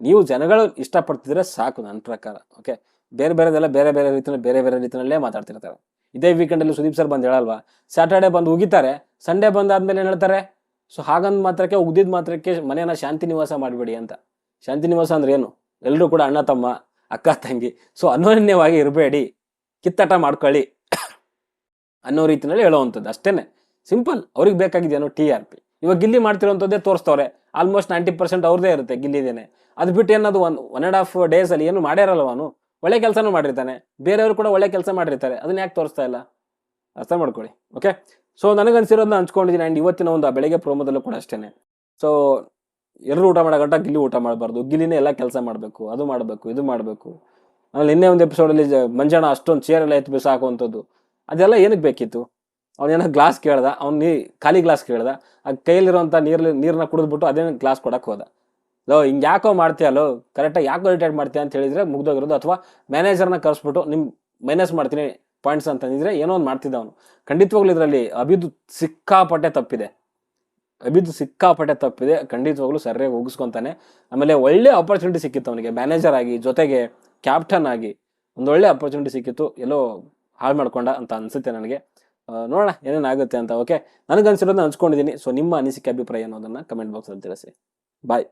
Speaker 1: ನೀವು ಜನಗಳು ಇಷ್ಟಪಡ್ತಿದ್ರೆ ಸಾಕು ನನ್ನ ಪ್ರಕಾರ ಓಕೆ ಬೇರೆ ಬೇರೆದೆಲ್ಲ ಬೇರೆ ಬೇರೆ ರೀತಿಯಲ್ಲಿ, ಬೇರೆ ಬೇರೆ ರೀತಿಯಲ್ಲೇ ಮಾತಾಡ್ತಿರ್ತಾರೆ. ಇದೇ ವೀಕೆಂಡಲ್ಲಿ ಸುದೀಪ್ ಸರ್ ಬಂದು ಹೇಳಲ್ವಾ? ಸ್ಯಾಟರ್ಡೆ ಬಂದು ಉಗಿತಾರೆ ಸಂಡೇ ಬಂದಾದ್ಮೇಲೆ ಏನು ಹೇಳ್ತಾರೆ? ಸೊ ಹಾಗಂದ ಮಾತ್ರಕ್ಕೆ, ಉಗ್ದಿದ ಮಾತ್ರಕ್ಕೆ ಮನೆಯನ್ನು ಶಾಂತಿ ನಿವಾಸ ಮಾಡಬೇಡಿ ಅಂತ. ಶಾಂತಿ ನಿವಾಸ ಅಂದ್ರೆ ಏನು? ಎಲ್ಲರೂ ಕೂಡ ಅಣ್ಣ, ತಮ್ಮ, ಅಕ್ಕ, ತಂಗಿ. ಸೊ ಅನ್ಯೋನ್ಯವಾಗಿ ಇರಬೇಡಿ, ಕಿತ್ತಾಟ ಮಾಡ್ಕೊಳ್ಳಿ ಅನ್ನೋ ರೀತಿಯಲ್ಲಿ ಹೇಳುವಂಥದ್ದು ಅಷ್ಟೇನೆ. ಸಿಂಪಲ್ ಅವ್ರಿಗೆ ಬೇಕಾಗಿದೆಯೋ ಟಿ ಆರ್ ಪಿ ಇವಾಗ ಗಿಲ್ಲಿ ಮಾಡ್ತಿರೋಂಥದ್ದೇ ತೋರಿಸ್ತವ್ರೆ. ಆಲ್ಮೋಸ್ಟ್ ನೈಂಟಿ ಪರ್ಸೆಂಟ್ ಅವ್ರದೇ ಇರುತ್ತೆ ಗಿಲ್ಲಿದೇನೆ. ಅದು ಬಿಟ್ಟು ಏನದು ಒಂದು ಒನ್ ಆ್ಯಂಡ್ ಹಾಫ್ ಡೇಸ್ ಅಲ್ಲಿ ಏನು ಮಾಡ್ಯಾರಲ್ಲ ಅವನು, ಒಳ್ಳೆ ಕೆಲಸನೂ ಮಾಡಿರ್ತಾನೆ. ಬೇರೆಯವರು ಕೂಡ ಒಳ್ಳೆ ಕೆಲಸ ಮಾಡಿರ್ತಾರೆ. ಅದನ್ನ ಯಾಕೆ ತೋರಿಸ್ತಾ ಇಲ್ಲ? ಅರ್ಥ ಮಾಡ್ಕೊಳ್ಳಿ. ಓಕೆ ಸೊ ನನಗನ್ಸಿರೋದನ್ನ ಹಂಚ್ಕೊಂಡಿದ್ದೀನಿ ಆ್ಯಂಡ್ ಇವತ್ತಿನ ಒಂದು ಬೆಳಗ್ಗೆ ಪ್ರೋಮೋದಲ್ಲೂ ಕೂಡ ಅಷ್ಟೇ ಸೊ ಎಲ್ಲರೂ ಊಟ ಮಾಡೋ ಗಂಟ ಗಿಲ್ಲಿ ಊಟ ಮಾಡಬಾರ್ದು. ಗಿಲ್ಲಿನೇ ಎಲ್ಲ ಕೆಲಸ ಮಾಡಬೇಕು. ಅದು ಮಾಡಬೇಕು, ಇದು ಮಾಡಬೇಕು. ಆಮೇಲೆ ಇನ್ನೇ ಒಂದು ಎಪಿಸೋಡಲ್ಲಿ ಮಂಜಾಣ ಅಷ್ಟೊಂದು ಚೇರ್ ಎಲ್ಲ ಎತ್ತು ಬಿಸಾಕುವಂಥದ್ದು. ಅದೆಲ್ಲ ಏನಕ್ಕೆ ಬೇಕಿತ್ತು? ಅವನೇನೋ ಗ್ಲಾಸ್ ಕೇಳ್ದ, ಅವ್ನು ನೀ ಖಾಲಿ ಗ್ಲಾಸ್ ಕೇಳ್ದ, ಆ ಕೈಯಲ್ಲಿರುವಂಥ ನೀರಲ್ಲಿ ನೀರನ್ನ ಕುಡಿದ್ಬಿಟ್ಟು ಅದೇನು ಗ್ಲಾಸ್ ಕೊಡಕ್ಕೆ ಹೋದ. ಲೋ, ಹಿಂಗೆ ಯಾಕೋ ಮಾಡ್ತೀಯಲ್ಲೋ ಕರೆಕ್ಟಾಗಿ ಯಾಕೋ ಇರಿಟೇಟ್ ಮಾಡ್ತೀಯ ಅಂತ ಹೇಳಿದ್ರೆ ಮುಗ್ದೋಗಿರೋದು. ಅಥವಾ ಮ್ಯಾನೇಜರ್ನ ಕರೆಸ್ಬಿಟ್ಟು ನಿಮ್ಮ ಮೈನಸ್ ಮಾಡ್ತೀನಿ ಪಾಯಿಂಟ್ಸ್ ಅಂತಂದಿದ್ರೆ ಏನೋ ಒಂದು ಮಾಡ್ತಿದ್ದ ಅವನು. ಖಂಡಿತವಾಗ್ಲೂ ಇದರಲ್ಲಿ ಅಭಿದು ಸಿಕ್ಕಾಪಟ್ಟೆ ತಪ್ಪಿದೆ. ಅಭಿದು ಸಿಕ್ಕಾಪಟ್ಟೆ ತಪ್ಪಿದೆ. ಖಂಡಿತವಾಗ್ಲೂ ಸರಿಯಾಗಿ ಹೋಗಿಸ್ಕೊತಾನೆ ಆಮೇಲೆ ಒಳ್ಳೆ ಆಪರ್ಚುನಿಟಿ ಸಿಕ್ಕಿತ್ತು ಅವನಿಗೆ. ಮ್ಯಾನೇಜರ್ ಆಗಿ, ಜೊತೆಗೆ ಕ್ಯಾಪ್ಟನ್ ಆಗಿ. ಒಂದೊಳ್ಳೆ ಆಪರ್ಚುನಿಟಿ ಸಿಕ್ಕಿತ್ತು. ಎಲ್ಲೋ ಹಾಳು ಮಾಡ್ಕೊಂಡ ಅಂತ ಅನಿಸುತ್ತೆ ನನಗೆ. ನೋಡೋಣ ಏನೇನಾಗುತ್ತೆ ಅಂತ ಓಕೆ ನನಗನ್ಸಿರೋದನ್ನ ಹಂಚ್ಕೊಂಡಿದ್ದೀನಿ. ಸೊ ನಿಮ್ಮ ಅನಿಸಿಕೆ, ಅಭಿಪ್ರಾಯ ಅನ್ನೋದನ್ನು ಕಮೆಂಟ್ ಬಾಕ್ಸಲ್ಲಿ ತಿಳಿಸಿ. ಬಾಯ್